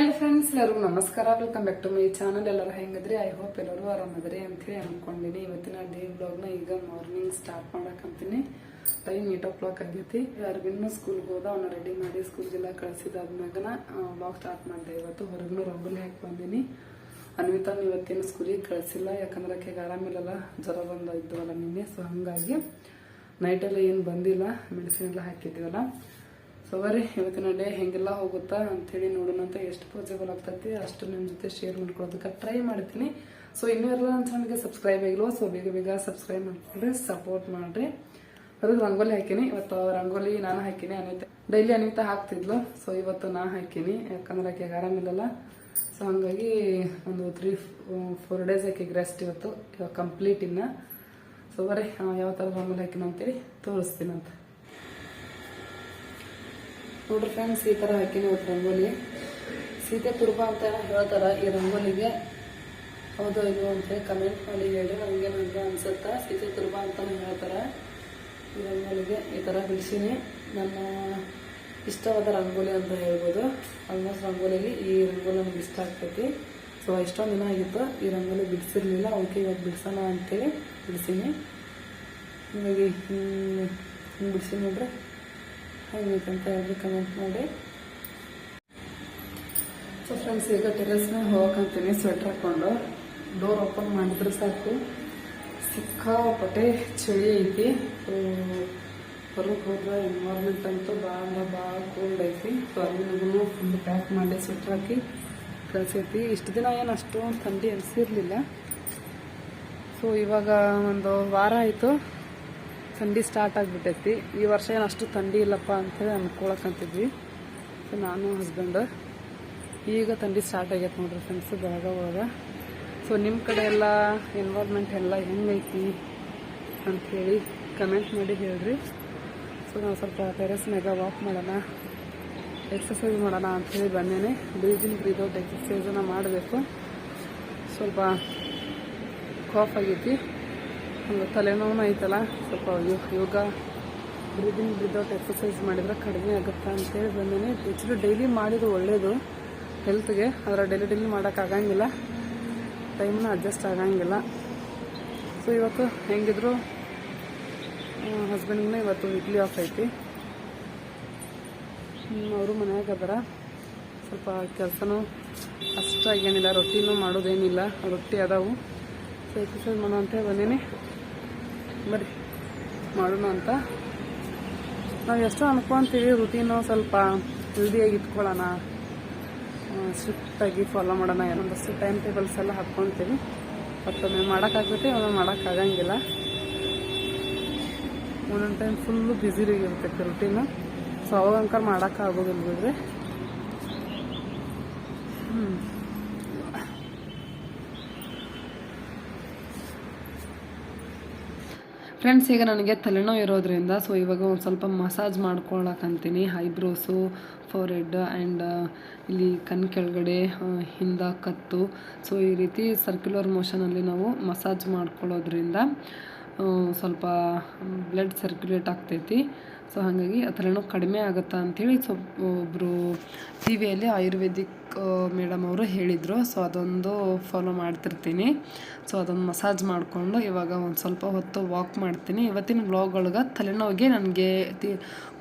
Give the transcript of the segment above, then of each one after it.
Hi friends ಎಲ್ಲರಿಗೂ ನಮಸ್ಕಾರ. Welcome back to my channel ಎಲ್ಲರೂ ಹೆಂಗದ್ರಿ? ಐ ಹೋಪ್ ಎಲ್ಲರೂ ಆರಾಮದ್ರಿ ಅಂತೇಳಿ ಅನ್ಕೊಂಡಿನಿ. ಇವತ್ತಿನ ಡೇ ಬ್ಲಾಗ್ನ ಈಗ ಮಾರ್ನಿಂಗ್ ಸ್ಟಾರ್ಟ್ ಮಾಡಕಂತೀನಿ. ಟೈಮ್ ಏಟ್ ಓ ಕ್ಲಾಕ್ ಆಗೈತಿ ಅರ್ಬಿನ್ನು ಸ್ಕೂಲ್ಗೆ ಹೋದ. ಅವನ್ನ ರೆಡಿ ಮಾಡಿ ಸ್ಕೂಲ್ಗೆಲ್ಲ ಕಳಿಸಿದಾದ್ಮ್ಯಾಗನ ಬ್ಲಾಗ್ ಸ್ಟಾರ್ಟ್ ಮಾಡಿದೆ. ಇವತ್ತು ಹೊರಗೂ ರಂಗೋಲಿ ಹಾಕಿ ಬಂದೀನಿ. ಅನ್ವಿತಾ ಇವತ್ತೇನು ಸ್ಕೂಲಿಗೆ ಕಳಿಸಿಲ್ಲ. ಯಾಕಂದ್ರೆ ಆಕೆಗೆ ಆರಾಮಿಲ್ಲಲ್ಲ ಜ್ವರ ಬಂದ ಇದ್ವಲ್ಲ ನಿನ್ನೆ ಸೊ ಹಂಗಾಗಿ ನೈಟೆಲ್ಲ ಏನು ಬಂದಿಲ್ಲ. ಮೆಡಿಸಿನ್ ಎಲ್ಲ ಹಾಕಿದ್ದೀವಲ್ಲ ಸೊ ಬರ್ರಿ ಇವತ್ತಿನ ಡೇ ಹೆಂಗೆಲ್ಲ ಹೋಗುತ್ತಾ ಅಂಥೇಳಿ ನೋಡೋಣ ಅಂತ ಎಷ್ಟು ಪಾಸಿಬಲ್ ಆಗ್ತೈತಿ ಅಷ್ಟು ನಿಮ್ಮ ಜೊತೆ ಶೇರ್ ಮಾಡ್ಕೊಳ್ಳೋದಕ್ಕೆ ಟ್ರೈ ಮಾಡ್ತೀನಿ. ಸೊ ಇನ್ನೂ ಎಲ್ಲ ನನ್ನ ಚಾನಲ್ಗೆ ಸಬ್ಸ್ಕ್ರೈಬ್ ಆಗಿಲ್ವ ಸೊ ಬೇಗ ಬೇಗ ಸಬ್ಸ್ಕ್ರೈಬ್ ಮಾಡ್ಕೊಳ್ರಿ ಸಪೋರ್ಟ್ ಮಾಡ್ರಿ. ಅದಕ್ಕೆ ರಂಗೋಲಿ ಹಾಕಿನಿ, ಇವತ್ತು ರಂಗೋಲಿ ನಾನು ಹಾಕಿನಿ ಅನಿತ. ಡೈಲಿ ಅನಿತಾ ಹಾಕ್ತಿದ್ಲು ಸೊ ಇವತ್ತು ನಾ ಹಾಕಿನಿ, ಯಾಕಂದ್ರೆ ಆಕೆಗೆ ಆರಾಮಿಲ್ಲಲ್ಲ ಸೊ ಹಂಗಾಗಿ ಒಂದು ತ್ರೀ ಫೋರ್ ಡೇಸ್ ಆಕೆಗೆ ರೆಸ್ಟ್ ಇವತ್ತು, ಇವಾಗ ಕಂಪ್ಲೀಟ್ ಇನ್ನ. ಸೊ ಬರೀ ಯಾವ ಥರ ರಂಗೋಲಿ ಹಾಕಿನ ಅಂತೇಳಿ ಅಂತ ನೋಡ್ರಿ ಫ್ರೆಂಡ್ಸ್ ಈ ಥರ ಹಾಕಿನಿ ಇವತ್ತು ರಂಗೋಲಿ. ಸೀತೆ ಕುರುಬ ಅಂತ ಹೇಳ್ತಾರೆ ಈ ರಂಗೋಲಿಗೆ. ಹೌದು, ಇದು ಅಂತೇಳಿ ಕಮೆಂಟ್ ಮಾಡಿ ಹೇಳಿ ನನಗೆ ನನಗೆ ಅನ್ಸುತ್ತಾ. ಸೀತೆ ಕುರುಬ ಅಂತ ಹೇಳ್ತಾರ ಈ ರಂಗೋಲಿಗೆ. ಈ ಥರ ಬಿಡಿಸೀನಿ. ನನ್ನ ಇಷ್ಟವಾದ ರಂಗೋಲಿ ಅಂತ ಹೇಳ್ಬೋದು. ಆಲ್ಮೋಸ್ಟ್ ರಂಗೋಲಿಲಿ ಈ ರಂಗೋಲಿ ನಮ್ಗೆ ಇಷ್ಟ ಆಗ್ತೈತಿ. ಸೊ ಇಷ್ಟೊಂದು ದಿನ ಆಗಿತ್ತು ಈ ರಂಗೋಲಿ ಬಿಡಿಸಿರ್ಲಿಲ್ಲ. ಅವಕ್ಕೆ ಇವತ್ತು ಬಿಡಿಸೋಣ ಅಂತೇಳಿ ಬಿಡಿಸೀನಿ. ಹಿಂಗೆ ಹಿಂಗೆ ಬಿಡಿಸಿ ನೋಡ್ರಿ. ಹೇಗೈತೆ ಅಂತ ಹೇಳಿ ಕಮೆಂಟ್ ಮಾಡಿ. ಸೊ ಫ್ರೆಂಡ್ಸ್ ಈಗ ಟೆರೆಸ್ ಮೇಲೆ ಹೋಗಕ್ಕಂತೀನಿ ಸ್ವೆಟ್ರ್ ಹಾಕೊಂಡು. ಡೋರ್ ಓಪನ್ ಮಾಡಿದ್ರೆ ಸಾಕು. ಸಿಕ್ಕಾಪಟ್ಟೆ ಚಳಿ ಐತಿ. ಹೊರಗೆ ಹೋದ್ರೆ ಎನ್ವೈರ್ಮೆಂಟ್ ಅಂತೂ ಭಾಳ ಭಾಳ ಕೋಲ್ಡ್ ಐತಿ. ಸೊ ಅಲ್ಲಿನೂ ಫುಲ್ ಪ್ಯಾಕ್ ಮಾಡಿ ಸ್ವೆಟ್ರ್ ಹಾಕಿ ಕಳಿಸೈತಿ. ಇಷ್ಟು ದಿನ ಏನು ಅಷ್ಟೊಂದು ಥಂಡಿ ಅನಿಸಿರ್ಲಿಲ್ಲ. ಸೊ ಇವಾಗ ಒಂದು ವಾರ ಆಯಿತು. ಥಂಡಿ ಸ್ಟಾರ್ಟ್ ಆಗಿಬಿಟ್ಟೈತಿ. ಈ ವರ್ಷ ಏನು ಅಷ್ಟು ಥಂಡಿ ಇಲ್ಲಪ್ಪ ಅಂತೇಳಿ ಅಂದ್ಕೊಳಕಂತಿದ್ವಿ ಸೊ ನಾನು ಹಸ್ಬೆಂಡ್ ಈಗ ಥಂಡಿ ಸ್ಟಾರ್ಟ್ ಆಗೈತೆ ನೋಡ್ರಿ ಫ್ರೆಂಡ್ಸ್ ಬೆಳಗ ಒಳಗೆ. ಸೊ ನಿಮ್ಮ ಕಡೆ ಎಲ್ಲ ಎನ್ವೈರ್ಮೆಂಟ್ ಎಲ್ಲ ಹೆಂಗೈತಿ ಅಂಥೇಳಿ ಕಮೆಂಟ್ ಮಾಡಿ ಹೇಳ್ರಿ. ಸೊ ನಾವು ಸ್ವಲ್ಪ ಟೆರೆಸ್ ಮೇಗ ವಾಕ್ ಮಾಡೋಣ ಎಕ್ಸಸೈಸ್ ಮಾಡೋಣ ಅಂಥೇಳಿ ಬಂದೇನೆ. ಬ್ರೀದಿಂಗ್ ಬ್ರೀದೌಟ್ ಎಕ್ಸಸೈಸನ್ನು ಮಾಡಬೇಕು. ಸ್ವಲ್ಪ ಕಾಫ್ ಆಗೈತಿ. ಒಂದು ತಲೆನೋವು ಐತಲ್ಲ? ಸ್ವಲ್ಪ ಯೋಗ ಬ್ರೀದಿಂಗ್ ಬ್ರೀದೌಟ್ ಎಕ್ಸಸೈಸ್ ಮಾಡಿದ್ರೆ ಕಡಿಮೆ ಆಗುತ್ತಾ ಅಂತೇಳಿ ಬಂದೇನೆ. ಹೆಚ್ಚು ಡೈಲಿ ಮಾಡಿದ್ದು ಒಳ್ಳೆಯದು ಹೆಲ್ತ್ಗೆ. ಆದರೆ ಡೈಲಿ ಡೈಲಿ ಮಾಡೋಕ್ಕಾಗಂಗಿಲ್ಲ ಟೈಮ್ನ ಅಡ್ಜಸ್ಟ್ ಆಗಂಗಿಲ್ಲ. ಸೊ ಇವತ್ತು ಹೆಂಗಿದ್ರು? ಹಸ್ಬೆಂಡ್ಗೂ ಇವತ್ತು ಇಡ್ಲಿ ಆಫ್ ಐತಿ. ಅವರು ಮನೆಯಾಗ ಅದರ. ಸ್ವಲ್ಪ ಕೆಲಸನೂ ಅಷ್ಟಾಗೇನಿಲ್ಲ ರೊಟ್ಟಿನೂ ಮಾಡೋದೇನಿಲ್ಲ. ರೊಟ್ಟಿ ಅದಾವು. ಸೊ ಎಕ್ಸಸೈಸ್ ಮಾಡೋ ಅಂತ ಬಂದೀನಿ. ಬರ್ರಿ ಮಾಡೋಣ ಅಂತ. ನಾವು ಎಷ್ಟೋ ಅನ್ಕೊಂತೀವಿ ರುಟೀನು ಸ್ವಲ್ಪ ಹೆಲ್ದಿಯಾಗಿ ಇಟ್ಕೊಳ್ಳೋಣ. ಸ್ಟ್ರಿಕ್ಟಾಗಿ ಫಾಲೋ ಮಾಡೋಣ ಏನೋ ಏನೊಂದಷ್ಟು ಟೈಮ್ ಟೇಬಲ್ಸ್ ಎಲ್ಲ ಹಾಕ್ಕೊತೀವಿ. ಮತ್ತೊಮ್ಮೆ ಮಾಡೋಕ್ಕಾಗುತ್ತೆ ಒಮ್ಮೆ ಮಾಡೋಕ್ಕಾಗಂಗಿಲ್ಲ. ಒಂದೊಂದು ಟೈಮ್ ಫುಲ್ಲು ಬ್ಯುಸಿ ಇರ್ತೈತೆ ರುಟೀನು ಸೊ ಅವಾಗ ಅಂಕರ್ ಮಾಡೋಕ್ಕಾಗೋದಿಲ್ಲ ಬಿಡ್ರಿ ಹ್ಞೂ ಫ್ರೆಂಡ್ಸ್ ಈಗ ನನಗೆ ತಲೆನೋವು ಇರೋದ್ರಿಂದ ಸೊ ಇವಾಗ ಒಂದು ಸ್ವಲ್ಪ ಮಸಾಜ್ ಮಾಡ್ಕೊಳಕಂತೀನಿ ಐಬ್ರೋಸು ಹೆಡ್ ಆ್ಯಂಡ್ ಇಲ್ಲಿ ಕಣ್ ಕೆಳಗಡೆ ಆ, ಹಿಂದ ಕತ್ತು. ಸೊ ಈ ರೀತಿ ಸರ್ಕ್ಯುಲರ್ ಮೋಷನಲ್ಲಿ ನಾವು ಮಸಾಜ್ ಮಾಡ್ಕೊಳ್ಳೋದ್ರಿಂದ ಸ್ವಲ್ಪ ಬ್ಲಡ್ ಸರ್ಕ್ಯುಲೇಟ್ ಆಗ್ತೈತಿ. ಸೊ ಹಾಗಾಗಿ ಆ ಕಡಿಮೆ ಆಗುತ್ತಾ ಅಂಥೇಳಿ ಸೊ ಒಬ್ಬರು ಟಿ ವಿಯಲ್ಲಿ ಆಯುರ್ವೇದಿಕ್ ಮೇಡಮ್ ಅವರು ಹೇಳಿದರು. ಸೊ ಅದೊಂದು ಫಾಲೋ ಮಾಡ್ತಿರ್ತೀನಿ. ಸೊ ಅದೊಂದು ಮಸಾಜ್ ಮಾಡಿಕೊಂಡು ಇವಾಗ ಒಂದು ಸ್ವಲ್ಪ ಹೊತ್ತು ವಾಕ್ ಮಾಡ್ತೀನಿ. ಇವತ್ತಿನ ವ್ಲಾಗ್ ಒಳಗೆ ತಲೆನೋವಿಗೆ ನನಗೆ ತಿ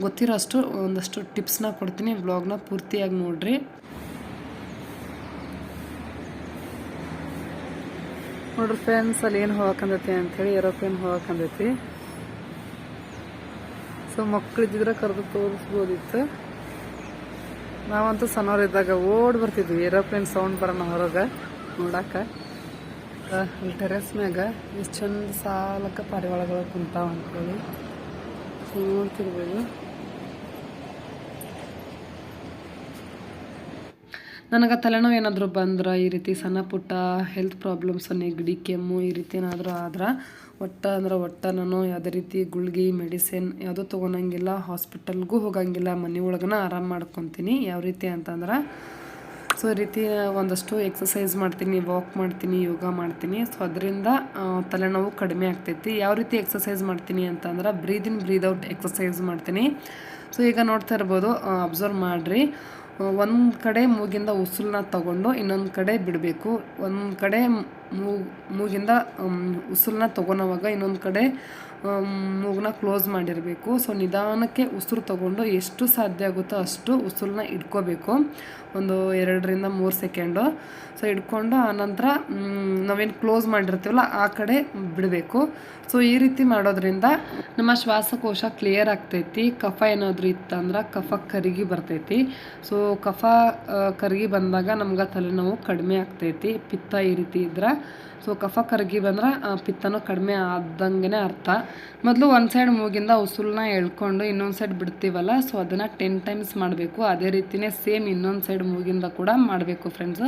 ಗೊತ್ತಿರೋ ಅಷ್ಟು ಒಂದಷ್ಟು ಟಿಪ್ಸ್ನ ಕೊಡ್ತೀನಿ. ವ್ಲಾಗ್ನ ಪೂರ್ತಿಯಾಗಿ ನೋಡಿರಿ. ನೋಡ್ರಿ ಫ್ರೆಂಡ್ಸ್ ಅಲ್ಲಿ ಏನು ಹೋಗಕ್ಕಂದೈತಿ ಅಂಥೇಳಿ ಏರೋಪ್ಲೇನ್ ಹೋಗಕಂದೈತಿ ಸೊ ಮಕ್ಕಳಿದ್ದಿದ್ರೆ ಕರೆದು ತೋರಿಸ್ಬೋದಿತ್ತು. ನಾವಂತೂ ಸಣ್ಣವರಿದ್ದಾಗ ಓಡ್ ಬರ್ತಿದ್ವಿ. ಏರೋಪ್ಲೇನ್ ಸೌಂಡ್ ಬರೋಣ ಹೊರಗೆ. ನೋಡಾಕ ಅಲ್ಲಿ ಟೆರೆಸ್ ಮ್ಯಾಗ ಎಷ್ಟು ಚಂದ ಸಾಲಕ್ಕೆ ಪಾರಿವಾಳಗಳು ಕುಂತಾವ ಅಂದ್ಕೊಳ್ಳಿ ನೋಡ್ತಿರ್ಬೋದು. ನನಗೆ ತಲೆನೋವು ಏನಾದರೂ ಬಂದ್ರೆ ಈ ರೀತಿ ಸಣ್ಣ ಪುಟ್ಟ ಹೆಲ್ತ್ ಪ್ರಾಬ್ಲಮ್ಸ್ ನೆಗಡಿ ಕೆಮ್ಮು ಈ ರೀತಿ ಏನಾದರೂ ಆದ್ರೆ ಒಟ್ಟ ಅಂದ್ರೆ ಒಟ್ಟ ನಾನು ಯಾವುದೇ ರೀತಿ ಗುಳ್ಗಿ, ಮೆಡಿಸಿನ್ ಯಾವುದೂ ತೊಗೊಳಂಗಿಲ್ಲ ಹಾಸ್ಪಿಟಲ್ಗೂ ಹೋಗಂಗಿಲ್ಲ, ಮನೆ ಒಳಗನ ಆರಾಮ ಮಾಡ್ಕೊತೀನಿ. ಯಾವ ರೀತಿ ಅಂತಂದ್ರೆ, ಸೊ ಈ ರೀತಿ ಒಂದಷ್ಟು ಎಕ್ಸಸೈಸ್ ಮಾಡ್ತೀನಿ ವಾಕ್ ಮಾಡ್ತೀನಿ, ಯೋಗ ಮಾಡ್ತೀನಿ. ಸೊ ಅದರಿಂದ ತಲೆನೋವು ಕಡಿಮೆ ಆಗ್ತೈತಿ. ಯಾವ ರೀತಿ ಎಕ್ಸಸೈಸ್ ಮಾಡ್ತೀನಿ ಅಂತಂದ್ರೆ breathe in breathe out exercise ಮಾಡ್ತೀನಿ. ಸೊ ಈಗ ನೋಡ್ತಾ ಇರ್ಬೋದು ಅಬ್ಸರ್ವ್ ಮಾಡಿರಿ. ಒಂದು ಕಡೆ ಮೂಗಿಂದ ಉಸುಲನ್ನ ತಗೊಂಡು ಇನ್ನೊಂದು ಕಡೆ ಬಿಡಬೇಕು. ಒಂದು ಕಡೆ ಮೂಗು ಮೂಗಿಂದ ಉಸಿರನ್ನ ತಗೊಳೋವಾಗ ಇನ್ನೊಂದು ಕಡೆ ಮೂಗನ್ನ ಕ್ಲೋಸ್ ಮಾಡಿರಬೇಕು. ಸೊ ನಿಧಾನಕ್ಕೆ ಉಸಿರು ತಗೊಂಡು ಎಷ್ಟು ಸಾಧ್ಯ ಆಗುತ್ತೋ ಅಷ್ಟು ಉಸಿರನ್ನ ಇಟ್ಕೋಬೇಕು. ಒಂದು ಎರಡರಿಂದ ಮೂರು ಸೆಕೆಂಡು. ಸೊ ಇಟ್ಕೊಂಡು ಆನಂತರ ನಾವೇನು ಕ್ಲೋಸ್ ಮಾಡಿರ್ತೀವಲ್ಲ, ಆ ಕಡೆ ಬಿಡಬೇಕು. ಸೊ ಈ ರೀತಿ ಮಾಡೋದ್ರಿಂದ ನಮ್ಮ ಶ್ವಾಸಕೋಶ ಕ್ಲಿಯರ್ ಆಗ್ತೈತಿ. ಕಫ ಏನಾದರೂ ಇತ್ತಂದ್ರೆ ಕಫ ಕರಗಿ ಬರ್ತೈತಿ. ಸೊ ಕಫ ಕರಗಿ ಬಂದಾಗ ನಮ್ಗೆ ತಲೆನೋವು ಕಡಿಮೆ ಆಗ್ತೈತಿ. ಪಿತ್ತ ಈ ರೀತಿ ಇದ್ರೆ. ಸೊ ಕಫ ಕರಗಿ ಬಂದ್ರೆ ಪಿತ್ತನೂ ಕಡಿಮೆ ಆದಂಗೆ ಅರ್ಥ. ಮೊದಲು ಒಂದು ಸೈಡ್ ಮೂಗಿಂದ ಉಸುಲನ್ನ ಎಳ್ಕೊಂಡು ಇನ್ನೊಂದು ಸೈಡ್ ಬಿಡ್ತೀವಲ್ಲ ಸೊ ಅದನ್ನು ಟೆನ್ ಟೈಮ್ಸ್ ಮಾಡಬೇಕು. ಅದೇ ರೀತಿನೇ ಸೇಮ್ ಇನ್ನೊಂದು ಸೈಡ್ ಮೂಗಿಂದ ಕೂಡ ಮಾಡಬೇಕು ಫ್ರೆಂಡ್ಸ್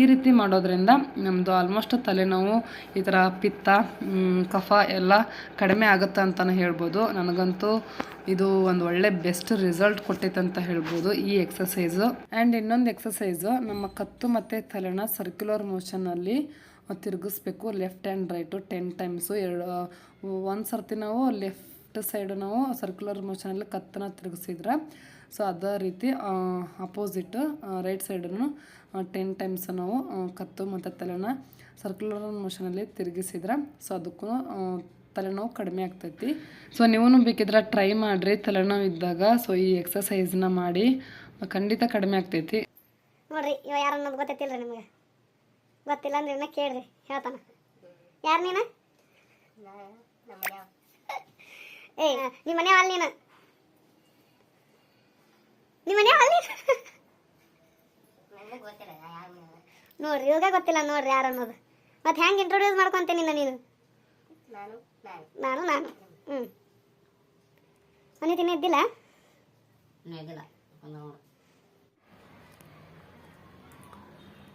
ಈ ರೀತಿ ಮಾಡೋದ್ರಿಂದ ನಮ್ಮದು ಆಲ್ಮೋಸ್ಟ್ ತಲೆನೋವು, ಈ ಥರ ಪಿತ್ತ ಕಫ ಎಲ್ಲ ಕಡಿಮೆ ಆಗುತ್ತೆ ಅಂತಲೇ ಹೇಳ್ಬೋದು. ನನಗಂತೂ ಇದು ಒಂದು ಒಳ್ಳೆ ಬೆಸ್ಟ್ ರಿಸಲ್ಟ್ ಕೊಟ್ಟೈತೆ ಅಂತ ಹೇಳ್ಬೋದು ಈ ಎಕ್ಸಸೈಸು. ಆ್ಯಂಡ್ ಇನ್ನೊಂದು ಎಕ್ಸಸೈಸು, ನಮ್ಮ ಕತ್ತು ಮತ್ತು ತಲೆನ ಸರ್ಕ್ಯುಲರ್ ಮೋಷನಲ್ಲಿ ತಿರುಗಿಸ್ಬೇಕು. Left and right ten times. ಎರಡು, ಒಂದು ಸರ್ತಿ ನಾವು ಲೆಫ್ಟ್ ಸೈಡು ನಾವು ಸರ್ಕ್ಯುಲರ್ ಮೋಷನಲ್ಲಿ ಕತ್ತನ್ನು ತಿರುಗಿಸಿದ್ರೆ, ಸೊ ಅದೇ ರೀತಿ ಅಪೋಸಿಟ್ ರೈಟ್ ಸೈಡನ್ನು ಟೆನ್ ಟೈಮ್ಸ್ ನಾವು ಕತ್ತು ಮತ್ತು ತಲೆನ ಸರ್ಕ್ಯುಲರ್ ಮೋಷನಲ್ಲಿ ತಿರುಗಿಸಿದ್ರೆ ಸೊ ಅದಕ್ಕೂ ತಲೆನೋವು ಕಡಿಮೆ ಆಗ್ತೈತಿ. ಸೊ ನೀವು ಬೇಕಿದ್ರೆ ಟ್ರೈ ಮಾಡಿರಿ. ತಲೆನೋವು ಇದ್ದಾಗ ಸೊ ಈ ಎಕ್ಸಸೈಸ್ನ ಮಾಡಿ ಖಂಡಿತ ಕಡಿಮೆ ಆಗ್ತೈತಿ. ನೋಡ್ರಿ ಇವ ಯಾರು ಅನ್ನೋದು ಗೊತ್ತೈತಿಲ್ರಿ ನಿಮಗೆ? ಗೊತ್ತಿಲ್ಲ ಅಂದ್ರೆ ಇವನ್ನ ಕೇಳ್ರಿ ಹೇಳ್ತಾನ. ಯಾರು ನೀನ? ಏ ನಿಮ್ಮ ಮನೆ ಅಲ್ಲಿ ನೀನು? ನಿಮ್ಮ ಮನೆ ಅಲ್ಲಿ ನೋಡ್ರಿ ಇವಾಗ ಗೊತ್ತಿಲ್ಲ ನೋಡ್ರಿ ಯಾರು ಅನ್ನೋದು. ಮತ್ತೆ ಹೆಂಗೆ ಇಂಟ್ರೊಡ್ಯೂಸ್ ಮಾಡ್ಕೊಂತೆ ನಿನ್ನ ನೀನು? ನಾನು ನಾನು ಹ್ಮ್. ಮನೆ ತಿನ್ನ ಇದ್ದಿಲ್ಲ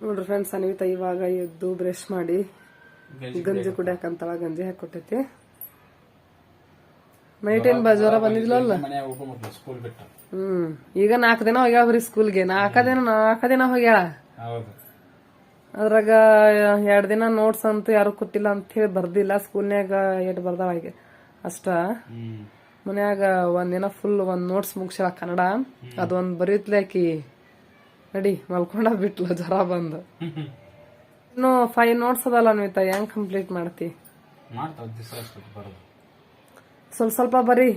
ನೋಡ್ರಿ ಫ್ರೆಂಡ್ಸ್ ಅನ್ವಿತಾ ಇವಾಗ ಎದ್ದು ಬ್ರಷ್ ಮಾಡಿ ಗಂಜಿ ಕುಡಿಯಾಕಂತಳ ಗಂಜಿ ಹಾಕೊಟ್ಟೈತಿ ನೈಟ್ ಏನ್ ಬಜಾರ ಜ್ವರ ಬಂದಿದ್ಲಲ್ಲ? ಮನೆ ಸ್ಕೂಲ್ ಬಿಟ್ಟು. ಹ್ಮ್. ಈಗ ನಾಲ್ಕು ದಿನ ಹೋಗ್ಯಾವ್ರಿ ಸ್ಕೂಲ್ಗೆ ನಾಲ್ಕ ದಿನ ನಾಲ್ಕ ದಿನ ಹೋಗ್ಯಾಳ? ಹೌದು. ಅದ್ರಾಗ ಎರಡ್ ದಿನ ನೋಟ್ಸ್ ಅಂತ ಯಾರು ಕೊಟ್ಟಿಲ್ಲ ಅಂತ ಹೇಳಿ ಬರ್ದಿಲ್ಲ. ಸ್ಕೂಲ್ನ್ಯಾಗ ಎಟ್ ಬರ್ದಾವ ಹಾಗೆ? ಅಷ್ಟ. ಮನ್ಯಾಗ ಒಂದ್ ದಿನ ಫುಲ್ ಒಂದ್ ನೋಟ್ಸ್ ಮುಗ್ಸ್ಯಾಳ ಕನ್ನಡ. ಅದೊಂದ್ ಬರೀತ್ಲೆ ಆಕಿ ನಡಿ ಮಲ್ಕೊಂಡ ಬಿಟ್ಲು ಜ್ವರ ಬಂದು. ಇನ್ನು ಫೈವ್ ನೋಟ್ಸ್ ಅದಲ್ಲ ಅನ್ವಿತ ಹೆಂಗ್ ಕಂಪ್ಲೀಟ್ ಮಾಡ್ತಿ? ಸ್ವಲ್ಪ ಸ್ವಲ್ಪ ಬರೀ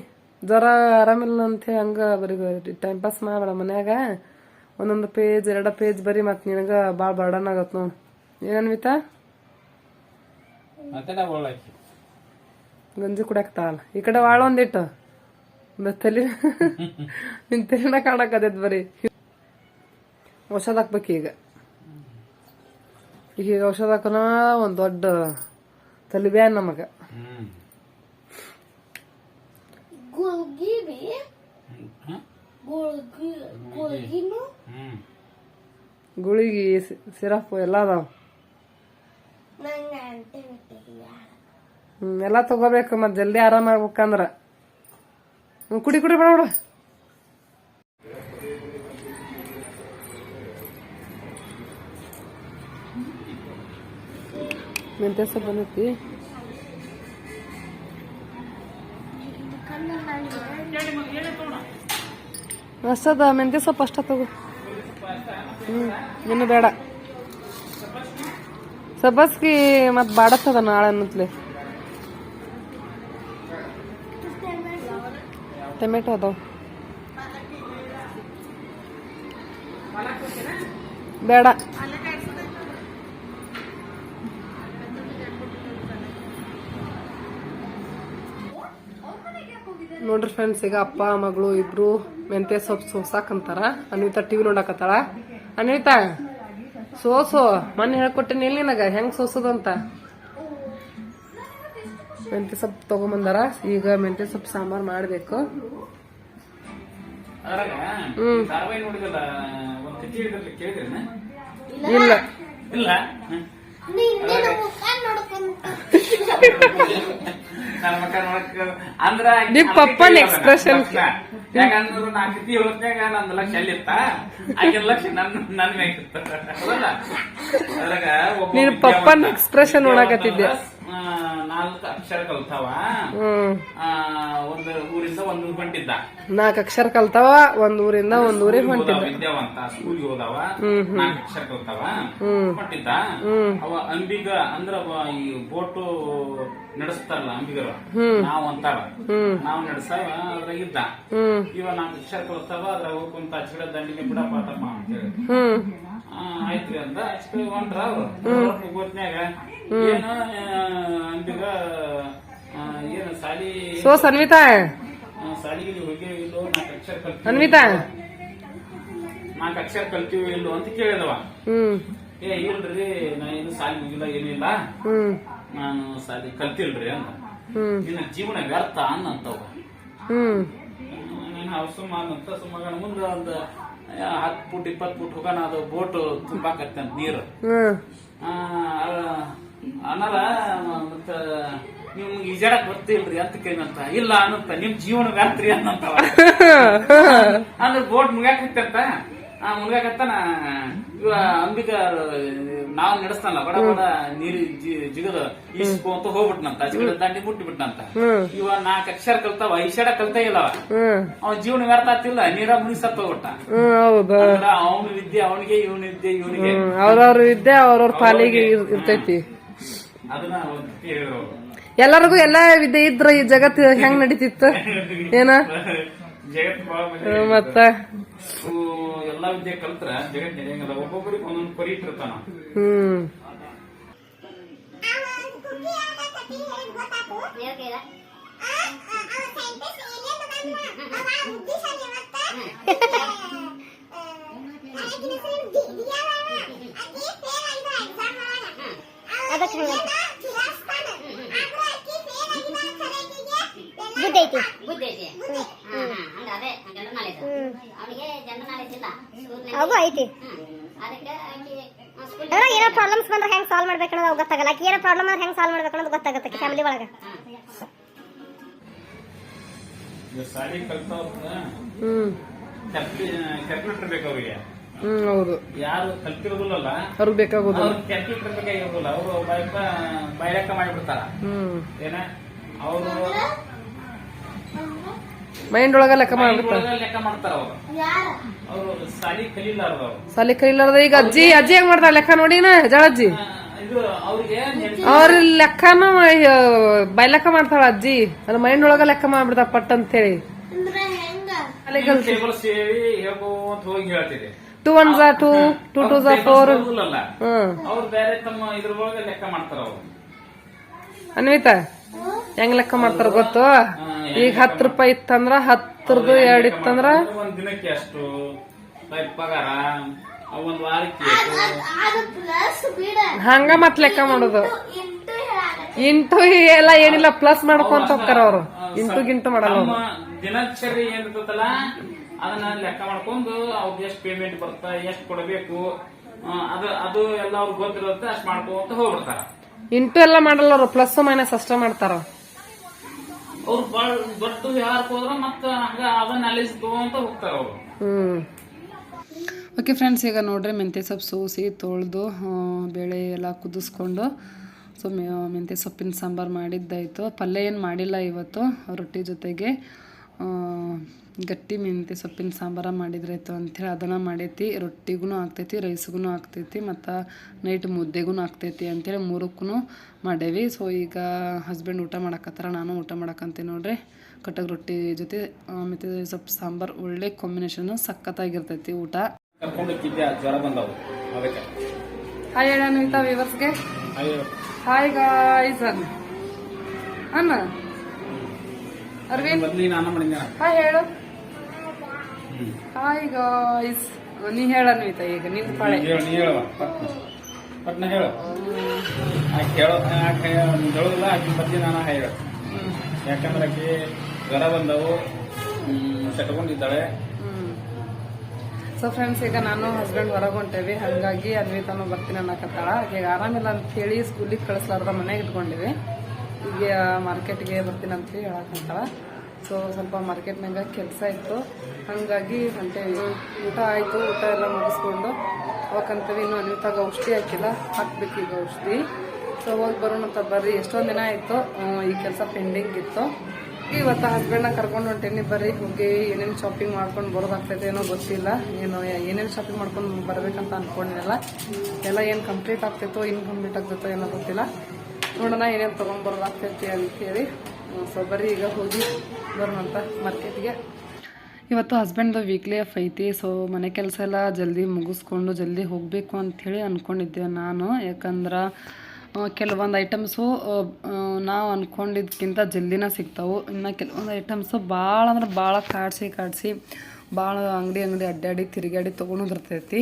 ಜ್ವರ ಆರಾಮಿಲ್ಲ ಅಂತ ಹೇಳಿ ಹಂಗ ಬರೀ ಟೈಮ್ ಪಾಸ್ ಮಾಡ್ಬೇಡ ಮನ್ಯಾಗ. ಒಂದೊಂದು ಪೇಜ್ ಎರಡ ಪೇಜ್ ಬರೀ ಮತ್ ನಿನಗ ಭಾಳ ಬರ್ಡನ್ ಆಗತ್ತೆ ನೋಡ್. ಏನನ್ವಿತ ಮತ್ತೆ ಗಂಜಿ ಕುಡಿಯಾಕ್ತಾಳಲ್ಲ ಈ ಕಡೆ ವಾಳ ಒಂದಿಟ್ಟು ತಲಿ ನಿನ್ ತಲಿನ ಕಾಣಕತ್ತೈತ್ ಬರೀ. ಔಷಧ ಹಾಕ್ಬೇಕು ಈಗ. ಈಗ ಈಗ ಔಷಧ ಹಾಕೋಣ ಒಂದ್ ದೊಡ್ಡ ತಲಿ ಬ್ಯಾನ್ ನಮಗ? ಹ್ಮ್. ಗುಳಿಗಿ ಸಿರಪ್ ಎಲ್ಲ ಅದಾವ? ಹ್ಮ್ ಎಲ್ಲಾ ತಗೋಬೇಕು ಮತ್ ಜಲ್ದಿ ಆರಾಮ ಆಗ್ಬೇಕಂದ್ರ. ಕುಡಿ ಕುಡಿ ಬೇಡ ಮೆಂತ್ಯ ಸೊಪ್ಪು ಬಂದೈತಿ? ಅಷ್ಟದ ಮೆಂತ್ಯ ಸೊಪ್ಪು ಅಷ್ಟ ತಗೋ. ಹ್ಮ್, ಇನ್ನು ಬೇಡ. ಸಬ್ಬಸ್ಗಿ ಮತ್ ಬಾಡತ್ತದ ನಾಳೆ ಅನ್ನತ್ಲೆ ಟೊಮೆಟೊ ಅದಾವ. ಬೇಡ. ನೋಡ್ರಿ ಫ್ರೆಂಡ್ಸ್ ಈಗ ಅಪ್ಪ, ಮಗಳು, ಇಬ್ರು ಮೆಂತ್ಯ ಸೊಪ್ಪು ಸೋಸಾಕಂತಾರ ಅನಿತಾ ಟಿವಿ ನೋಡಕತ್ತಾಳ. ಅನ್ವಿತಾ ಸೋಸು. ಮೊನ್ನೆ ಹೇಳ್ಕೊಟ್ಟೆನಿ ಇಲ್ಲಿ ನಿನಗ. ಹೆಂಗ್ ಸೋಸೋದಂತ ಮೆಂತ್ಯ ಸೊಪ್ಪು ತಗೊಂಬಂದಾರ. ಈಗ ಮೆಂತ್ಯ ಸೊಪ್ಪು ಸಾಂಬಾರ್ ಮಾಡ್ಬೇಕು. ಇಲ್ಲ. ಇಲ್ಲ. ನನ್ನ ಮಕ್ಕ ನೋಡಕ್ ಅಂದ್ರ ನಿಮ್ ಪಪ್ಪನ್ ಎಕ್ಸ್ಪ್ರೆಷನ್. ಯಾಕಂದ್ರ ನಾ ಕತಿ ಹೇಳತ್ನ್ಯಾಗ ನಂದು ಲಕ್ಷ ಅಲ್ಲಿತ್ತ ಆಕಿನ ಲಕ್ಷ ನನ್ ನನ್ ಮ್ಯಾಗ ಇತ್ತ ಅದ್ರಾಗ ನೀನ್ ಪಪ್ಪನ್ ಎಕ್ಸ್ಪ್ರೆಷನ್ ನೋಡಾಕತ್ತಿದ್ದೆ. ನಾಲ್ಕು ಅಕ್ಷರ ಕಲ್ತಾವ. ಒಂದು ಊರಿಂದ ಒಂದು ಊರ್ ಹೊಂಟಿದ್ದ. ನಾಲ್ಕು ಅಕ್ಷರ ಕಲ್ತಾವ ಒಂದ್ ಊರಿಂದ ಒಂದ್ ಊರಿಗೆ ಹೊಂಟಿದ್ದ. ವಿದ್ಯಾವಂತ ಸ್ಕೂಲ್ಗೆ ಹೋದಾವ ನಾಲ್ಕು ಅಕ್ಷರ ಕಲ್ತಾವ ಹೊಂಟಿದ್ದ. ಅವ ಅಂಬಿಗ ಅಂದ್ರ ಈ ಬೋಟ್ ನಡೆಸ್ತಾರಲ್ಲ ಅಂಬಿಗರು ನಾವ್ ಅಂತಾರ. ನಾವ್ ನಡೆಸಾವ ಅದ್ರಾಗ ಇದ್ದ. ಇವ ನಾಲ್ಕು ಅಕ್ಷರ ಕಲ್ತಾವ ಅದ್ರಾಗ ಹೋಗ್ಕೊಂತ ಅಕ್ಷರ ದಂಡಿಗೆ ಬಿಡಪ್ಪ ತಮ್ಮ ಅಂತೇಳಿ ಹ್ಮ್. ಆ, ಆಯ್ತ್ರಿ ಅಂತ ಅಷ್ಟು ಹೊಂಟ್ರ ಅವ್ರು. ಸೊ ಸನ್ವಿತಾ ಅನ್ವಿತಾ ನಾಲ್ಕು ಅಕ್ಷರ ಕಲ್ತೀವಿ ಇಲ್ಲೋ ಅಂತ ಕೇಳಿದವ. ಏ ಇಲ್ರಿ ನಾ ಏನು ಸಾಲಿ ಹೋಗಿಲ್ಲ ಏನಿಲ್ಲ. ನಾನು ಸಾಲಿ ಕಲ್ತಿಲ್ರಿ ಅಂತ ನಿನ್ನ ಜೀವನ ವ್ಯರ್ಥ ಅನ್ನಂತವ. ನಾನು ಸುಮ್ಮ ಅಂತ ಸುಮ್ಮಗ ಮುಂದೆ ಒಂದು ಹತ್ತು ಫುಟ್ ಇಪ್ಪತ್ತು ಫುಟ್ ಹೋಗೋಣ ಅದು ಬೋಟ್ ತುಂಬಾಕತ್ತೆ ಅಂತ ನೀರು. ಅನ್ನಲ್ಲ ಮತ್ತ ನಿಮ್ಗೆ ಈಜಾಡಕ್ ಬರ್ತಿಲ್ರಿ ಅಂತ ಕೇಳಿದಂತ ಇಲ್ಲ ಅನ್ನಂತ ನಿಮ್ ಜೀವನ ವ್ಯಾಪ್ತಿ ಅನ್ನಂತ ಅಂದ್ರೆ ಬೋಟ್ ಮುಗ್ಯಾಕತ್ತಂತ ಆ ಮುಗ್ಯಾಕತ್ತಾನ ಇವ ಅಂಬಿಕಾ ನಾವ್ ನಡೆಸ್ತಾನಲ್ಲ ಬಡ ಬಡ ನೀರು ಜಿಗದ ಈಸ್ಕೊ ಅಂತ ಹೋಗ್ಬಿಟ್ನಂತ ಜಿಗದ ದಾಂಡಿ ಹ್ಮ್. ಇವ ನಾಲ್ಕು ಅಕ್ಷರ ಕಲ್ತಾವ ಐಷಾಡ ಕಲ್ತ ಇಲ್ಲ ಅವ. ಜೀವನ ವ್ಯರ್ಥ ಆಗ್ತಿಲ್ಲ ನೀರ ಮುನಿಗ್ ಸತ್ತ ಹೋಗ್ಬಿಟ್ಟ ಅವನ ವಿದ್ಯೆ ಅವನಿಗೆ ಇವನ ವಿದ್ಯೆ ಇವನಿಗೆ ಅವ್ರವ್ರ ವಿದ್ಯೆ ಅವ್ರವ್ರ ಪಾಲಿಗೆ ಇರ್ತೈತಿ. ಎಲ್ಲರಿಗೂ ಎಲ್ಲಾ ವಿದ್ಯೆ ಇದ್ರ ಈ ಜಗತ್ತು ಹೆಂಗ್ ನಡೀತಿತ್ತು ಏನ ಜಗತ್ ಮತ್ತ ಎಲ್ಲಾ ವಿದ್ಯೆ ಕಲ್ತ್ರ ಜಗತ್ ನಡೆಯಂಗಿಲ್ಲ ಒಬ್ಬೊಬ್ಬರಿಗೆ ಒಂದೊಂದು ಪರಿ ಇಟ್ಟಿರ್ತಾನ ಹ್ಮ್ ಅದಕ್ಕೆ ಬುದ್ಧಿ ಐತಿ ಬುದ್ಧಿ ಐತಿ ಹಾ, ಹಾ, ಹಂಗ ಅದೇ ಜನರಲ್ ನಾಲೆಜ್ ಅವನಿಗೆ ಜನರಲ್ ನಾಲೆಜ್ ಇಲ್ಲ ಸ್ಕೂಲ್ನಲ್ಲಿ ಅವು ಐತಿ. ಅದ್ರಾಗ ಏನೋ ಪ್ರಾಬ್ಲಮ್ಸ್ ಬಂದ್ರೆ ಹೆಂಗ್ ಸಾಲ್ವ್ ಮಾಡ್ಬೇಕು ಅನ್ನೋದು ಅವ್ಗ್ ಗೊತ್ತಾಗಲ್ಲ. ಆಕಿ ಏನೋ ಪ್ರಾಬ್ಲಮ್ ಅಂದ್ರೆ ಹೆಂಗ್ ಸಾಲ್ವ್ ಮಾಡ್ಬೇಕು ಅನ್ನೋದು ಗೊತ್ತಾಗತ್ತೆ ಫ್ಯಾಮಿಲಿ ಒಳಗ. ಹ್ಮ್. ಹೌದು. ಯಾರು ಅಲ್ಲ ಅವ್ರಿಗೆ ಬೇಕಾಗೋದು. ಅವ್ರು ಕ್ಯಾಲ್ಕುಲೇಟರ್ ಬೇಕಾಗಿರೋದಿಲ್ಲ ಅವರು ಮಾಡಿಬಿಡ್ತಾರ. ಏನ? ಅವರು ಮೈಂಡ್ ಒಳಗ ಲೆಕ್ಕ ಮಾಡ್ಬಿಡ್ತಾರ ಲೆಕ್ಕ ಮಾಡ್ತಾರ ಅವರು. ಅವರು ಸಾಲಿ ಕಲೀಲಾರ್ದ ಅವ್ರು. ಸಾಲಿ ಕಲಿಲಾರ್ದ ಈಗ ಅಜ್ಜಿ ಅಜ್ಜಿ ಹೆಂಗ್ ಮಾಡ್ತಾರ ಲೆಕ್ಕ ನೋಡಿನ ಜಳಜ್ಜಿ? ಅಜ್ಜಿ ಅವ್ರ ಲೆಕ್ಕನ ಬೈಲೆಕ್ಕ ಮಾಡ್ತಾಳ ಅಜ್ಜಿ. ಅದ್ರ ಮೈಂಡ್ ಒಳಗ ಲೆಕ್ಕ ಮಾಡ್ಬಿಡ್ತಾರ ಪಟ್ ಅಂತ ಹೇಳಿ ಟೂ ಒನ್ ಝಾ ಟೂ ಟೂ ಟೂ ಝಾ ಫೋರ್. ಹ್ಮ್. ಅವ್ರು ಬೇರೆ ತಮ್ಮ ಇದ್ರೊಳಗೆ ಲೆಕ್ಕ ಮಾಡ್ತಾರ ಅವ್ರು. ಅನ್ವಿತಾ? ಹೆಂಗ್ ಲೆಕ್ಕ ಮಾಡ್ತಾರ ಗೊತ್ತು? ಈಗ ಹತ್ತು ರೂಪಾಯಿ ಇತ್ತಂದ್ರ ಹತ್ತರದು ಎರಡ್ ಇತ್ತಂದ್ರ? ಒಂದ್ ದಿನಕ್ಕೆ ಪಗಾರ ಅವ್ ಒಂದ್ ವಾರಕ್ಕೆ ಎಷ್ಟು? ಹಂಗ ಮತ್ ಲೆಕ್ಕ ಮಾಡೋದು. ಇಂಟು ಎಲ್ಲ ಏನಿಲ್ಲ ಪ್ಲಸ್ ಮಾಡ್ಕೊಂತ ಹೋಗ್ತಾರ ಅವ್ರು. ಇಂಟು ಗಿಂಟು ಮಾಡಲ್ಲ ನಮ್ಮ ಅವ್ರು ದಿನಚರಿ ಏನಿರ್ತಲ್ಲ ಅದನ್ನ ಲೆಕ್ಕ ಮಾಡ್ಕೊಂಡು ಅವ್ರಿಗೆ ಎಷ್ಟು ಪೇಮೆಂಟ್ ಬರ್ತಾ ಎಷ್ಟು ಕೊಡಬೇಕು ಆ, ಅದು ಅದು ಎಲ್ಲ ಅವ್ರಿಗೆ ಗೊತ್ತಿರುತ್ತೆ ಅಷ್ಟು ಮಾಡ್ಕೊಂತ ಹೋಗ್ಬಿಡ್ತಾರ. ಇಂಟು ಎಲ್ಲ ಮಾಡಲ್ಲ ಅವ್ರು ಪ್ಲಸ್ ಮೈನಸ್ ಅಷ್ಟೇ ಮಾಡ್ತಾರ. ಅವ್ರು ಬಾಳ ದೊಡ್ಡ ವ್ಯವಹಾರಕ್ಕೆ ಹೋದ್ರ ಮತ್ತ ಹಂಗ ಅದ ನಾಲೆಜ್ ತಗೊಂತ ಹೋಗ್ತಾರ ಅವ್ರು. ಹ್ಮ್. ಓಕೆ ಫ್ರೆಂಡ್ಸ್ ಈಗ ನೋಡ್ರಿ ಮೆಂತ್ಯ ಸೊಪ್ಪು ಸೋಸಿ ತೊಳೆದು ಬೇಳೆ ಎಲ್ಲ ಕುದಿಸ್ಕೊಂಡು ಸೊ ಮೆಂತ್ಯ ಸೊಪ್ಪಿನ ಸಾಂಬಾರು ಮಾಡಿದ್ದಾಯಿತು. ಪಲ್ಯ ಏನು ಮಾಡಿಲ್ಲ ಇವತ್ತು ರೊಟ್ಟಿ ಜೊತೆಗೆ. ಗಟ್ಟಿ ಮೆಂತ್ಯ ಸೊಪ್ಪಿನ ಸಾಂಬಾರ ಮಾಡಿದ್ರಾಯ್ತು ಅಂಥೇಳಿ ಅದನ್ನು ಮಾಡೈತಿ. ರೊಟ್ಟಿಗೂ ಆಗ್ತೈತಿ ರೈಸ್ಗೂ ಆಗ್ತೈತಿ ಮತ್ತು ನೈಟ್ ಮುದ್ದೆಗೂ ಆಗ್ತೈತಿ ಅಂಥೇಳಿ ಮೂರಕ್ಕೂ ಮಾಡೇವಿ. ಸೊ ಈಗ ಹಸ್ಬೆಂಡ್ ಊಟ ಮಾಡಕತ್ತಾರ ನಾನು ಊಟ ಮಾಡಕ್ಕಂತೀನಿ ನೋಡ್ರಿ. ಕಟ್ಟಗೆ ರೊಟ್ಟಿ ಜೊತೆ ಮತ್ತು ಸ್ವಲ್ಪ ಸೊಪ್ಪು ಸಾಂಬಾರು ಒಳ್ಳೆ ಕಾಂಬಿನೇಷನ್ ಸಖತ್ತಾಗಿರ್ತೈತಿ ಊಟ. ಹಾಯ್ ಹೇಳ ಹಾಯ್ ಗಾಯ್ಸ್ ಅನ್ನ ಅರವಿಂದ್. ಹಾಯ್ ಹೇಳು. ಹಾಯ್ ಗಾಯ್ಸ್ ನೀ ಹೇಳ ಅನ್ವಿತಾ ಈಗ ನಿನ್ ಪಾಳೆ. ಹೇಳು ನೀ ಹೇಳುವ ಪಟ್ನ. ಹೇಳು. ಆಕೆ ಹೇಳೋ ಆಕೆ ಹೇಳೋದಿಲ್ಲ ಆಕೆ ಬಗ್ಗೆ ನಾನು ಹೇಳು ಯಾಕಂದ್ರೆ ಆಕೆ ಜ್ವರ ಬಂದವು ಸೆಟ್ಕೊಂಡಿದ್ದಾಳೆ ಸೊ ಫ್ರೆಂಡ್ಸ್ ಈಗ ನಾನು ಹಸ್ಬೆಂಡ್ ಹೊರಗೆ ಹೊಂಟೇವಿ. ಹಾಗಾಗಿ ಅನ್ವಿತಾನು ಬರ್ತೀನಿ ಅನ್ನಕತ್ತಾಳ. ಈಗ ಆರಾಮಿಲ್ಲ ಅಂತ ಹೇಳಿ ಸ್ಕೂಲಿಗೆ ಕಳಿಸ್ಲಾರ್ದ ಮನೆಗೆ ಇಟ್ಕೊಂಡಿವಿ. ಈಗ ಮಾರ್ಕೆಟ್ಗೆ ಬರ್ತೀನಿ ಅಂತ ಹೇಳಿ ಹೇಳಕತ್ತಾಳ ಸೊ ಸ್ವಲ್ಪ ಮಾರ್ಕೆಟ್ನಾಗ ಕೆಲಸ ಇತ್ತು. ಹಾಗಾಗಿ ಊಟ ಆಯಿತು, ಊಟ ಎಲ್ಲ ಮುಗಿಸ್ಕೊಂಡು ಅವಕ್ಕಂತೇವಿ ಇನ್ನು ಅನ್ವಿತಾಗ ಔಷಧಿ ಹಾಕಿಲ್ಲ. ಹಾಕ್ಬೇಕು ಈಗ ಔಷಧಿ. ಸೊ ಹೋಗಿ ಬರೋಣ ಅಂತ ಬರ್ರಿ. ಎಷ್ಟೊಂದು ದಿನ ಆಯಿತು ಈ ಕೆಲಸ ಪೆಂಡಿಂಗ್ ಇತ್ತು. ಇವತ್ತು ಹಸ್ಬೆಂಡ್ನ ಕರ್ಕೊಂಡು ಹೊಂಟೇನಿ ಬರ್ರಿ. ಹೋಗಿ ಏನೇನು ಶಾಪಿಂಗ್ ಮಾಡ್ಕೊಂಡು ಬರೋದಾಗ್ತೈತೆ ಏನೋ ಗೊತ್ತಿಲ್ಲ. ಏನು, ಏನೇನು ಶಾಪಿಂಗ್ ಮಾಡ್ಕೊಂಡು ಬರಬೇಕಂತ ಅನ್ಕೊಂಡಿರಲ್ಲ. ಎಲ್ಲ ಏನು ಕಂಪ್ಲೀಟ್ ಆಗ್ತೈತೋ ಇನ್ನು ಕಂಪ್ಲೀಟ್ ಆಗ್ತೈತೋ ಏನೋ ಗೊತ್ತಿಲ್ಲ. ನೋಡೋಣ ಏನೇನು ತೊಗೊಂಡು ಬರೋದಾಗ್ತೈತಿ ಅಂತೇಳಿ ಸೊ ಬರ್ರಿ, ಈಗ ಹೋಗಿ. ಬರೋಣಂತ ಮಾರ್ಕೆಟ್ಗೆ ಇವತ್ತು ಹಸ್ಬೆಂಡ್ದು ವೀಕ್ಲಿ ಆಫ್ ಐತಿ ಸೊ ಮನೆ ಕೆಲಸ ಎಲ್ಲ ಜಲ್ದಿ ಮುಗಿಸ್ಕೊಂಡು ಜಲ್ದಿ ಹೋಗಬೇಕು ಅಂಥೇಳಿ ಅಂದ್ಕೊಂಡಿದ್ದೆ ನಾನು. ಯಾಕಂದ್ರೆ ಕೆಲವೊಂದು ಐಟಮ್ಸು ನಾವು ಅಂದ್ಕೊಂಡಿದ್ದಕ್ಕಿಂತ ಜಲ್ದಿನ ಸಿಗ್ತಾವೆ. ಇನ್ನು ಕೆಲವೊಂದು ಐಟಮ್ಸು ಭಾಳ ಅಂದ್ರೆ ಭಾಳ ಕಾಡಿಸಿ ಕಾಡಿಸಿ ಭಾಳ ಅಂಗಡಿ ಅಂಗಡಿ ಅಡ್ಡಾಡಿ ತಿರುಗಾಡಿ ತೊಗೊಂಡಿರ್ತೈತಿ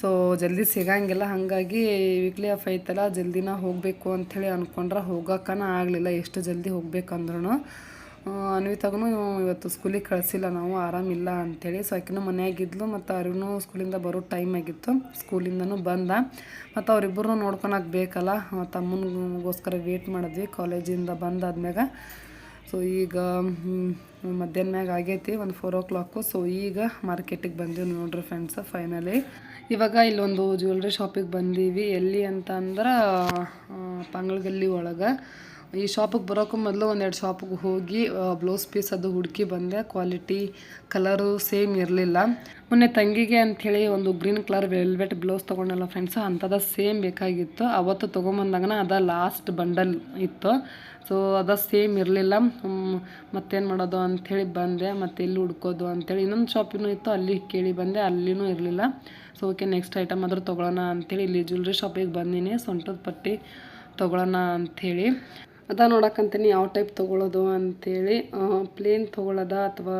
ಸೊ ಜಲ್ದಿ ಸಿಗಂಗಿಲ್ಲ. ಹಾಗಾಗಿ ವೀಕ್ಲಿ ಆಫ್ ಐತಲ್ಲ, ಜಲ್ದಿನ ಹೋಗಬೇಕು ಅಂಥೇಳಿ ಅಂದ್ಕೊಂಡ್ರೆ ಹೋಗೋಕ್ಕನ ಆಗಲಿಲ್ಲ. ಎಷ್ಟು ಜಲ್ದಿ ಹೋಗ್ಬೇಕಂದ್ರೂ ಅನ್ವಿತಾಗೂ ಇವತ್ತು ಸ್ಕೂಲಿಗೆ ಕಳಿಸಿಲ್ಲ ನಾವು ಆರಾಮಿಲ್ಲ ಅಂಥೇಳಿ ಸೊ ಆಕಿನೂ ಮನೆಯಾಗಿದ್ಲು ಮತ್ತು ಅವ್ರಿಗೂ ಸ್ಕೂಲಿಂದ ಬರೋ ಟೈಮ್ ಆಗಿತ್ತು. ಸ್ಕೂಲಿಂದನೂ ಬಂದ. ಮತ್ತು ಅವರಿಬ್ಬರು ನೋಡ್ಕೊಳಕ್ಕೆ ಬೇಕಲ್ಲ. ತಮ್ಮನಿಗೋಸ್ಕರ ವೇಟ್ ಮಾಡಿದ್ವಿ. ಕಾಲೇಜಿಂದ ಬಂದಾದ್ಮ್ಯಾಗ. ಸೊ ಈಗ ಮಧ್ಯಾಹ್ನ ಮ್ಯಾಗ ಆಗೈತಿ, ಒಂದು ಫೋರ್ ಓ ಕ್ಲಾಕು ಸೊ ಈಗ ಮಾರ್ಕೆಟಿಗೆ ಬಂದೀವಿ ನೋಡ್ರಿ ಫ್ರೆಂಡ್ಸ್ ಫೈನಲಿ ಇವಾಗ ಇಲ್ಲೊಂದು ಜ್ಯುವೆಲ್ರಿ ಶಾಪಿಗೆ ಬಂದೀವಿ. ಎಲ್ಲಿ ಅಂತ ಅಂದ್ರೆ ಪಂಗಳಗಲ್ಲಿ ಒಳಗೆ. ಈ ಶಾಪಿಗೆ ಬರೋಕ್ಕೂ ಮೊದಲು ಒಂದೆರಡು ಶಾಪಿಗೆ ಹೋಗಿ ಬ್ಲೌಸ್ ಪೀಸ್ ಅದು ಹುಡುಕಿ ಬಂದೆ. ಕ್ವಾಲಿಟಿ ಕಲರು ಸೇಮ್ ಇರಲಿಲ್ಲ. ಮೊನ್ನೆ ತಂಗಿಗೆ ಅಂಥೇಳಿ ಒಂದು ಗ್ರೀನ್ ಕಲರ್ ವೆಲ್ವೆಟ್ ಬ್ಲೌಸ್ ತೊಗೊಂಡಲ್ಲ ಫ್ರೆಂಡ್ಸ್ ಅಂಥದ್ದು ಸೇಮ್ ಬೇಕಾಗಿತ್ತು. ಅವತ್ತು ತೊಗೊಂಬಂದಾಗನ ಅದು ಲಾಸ್ಟ್ ಬಂಡಲ್ ಇತ್ತು. ಸೊ ಅದು ಸೇಮ್ ಇರಲಿಲ್ಲ. ಮತ್ತೇನು ಮಾಡೋದು ಅಂಥೇಳಿ ಬಂದೆ. ಮತ್ತು ಎಲ್ಲಿ ಹುಡ್ಕೋದು ಅಂಥೇಳಿ ಇನ್ನೊಂದು ಶಾಪಿನೂ ಇತ್ತು, ಅಲ್ಲಿ ಕೇಳಿ ಬಂದೆ. ಅಲ್ಲಿನೂ ಇರಲಿಲ್ಲ. ಸೊ ಓಕೆ ನೆಕ್ಸ್ಟ್ ಐಟಮ್ ಆದರೂ ತೊಗೊಳ್ಳೋಣ ಅಂಥೇಳಿ ಇಲ್ಲಿ ಜ್ಯುವೆಲ್ರಿ ಶಾಪಿಗೆ ಬಂದೀನಿ. ಸೊಂಟದ ಪಟ್ಟಿ ತೊಗೊಳ್ಳೋಣ ಅಂಥೇಳಿ. ಅದ ನೋಡಕ್ಕಂತೀನಿ ಯಾವ ಟೈಪ್ ತೊಗೊಳ್ಳೋದು ಅಂಥೇಳಿ ಪ್ಲೇನ್ ತೊಗೊಳ್ಳೋದ ಅಥವಾ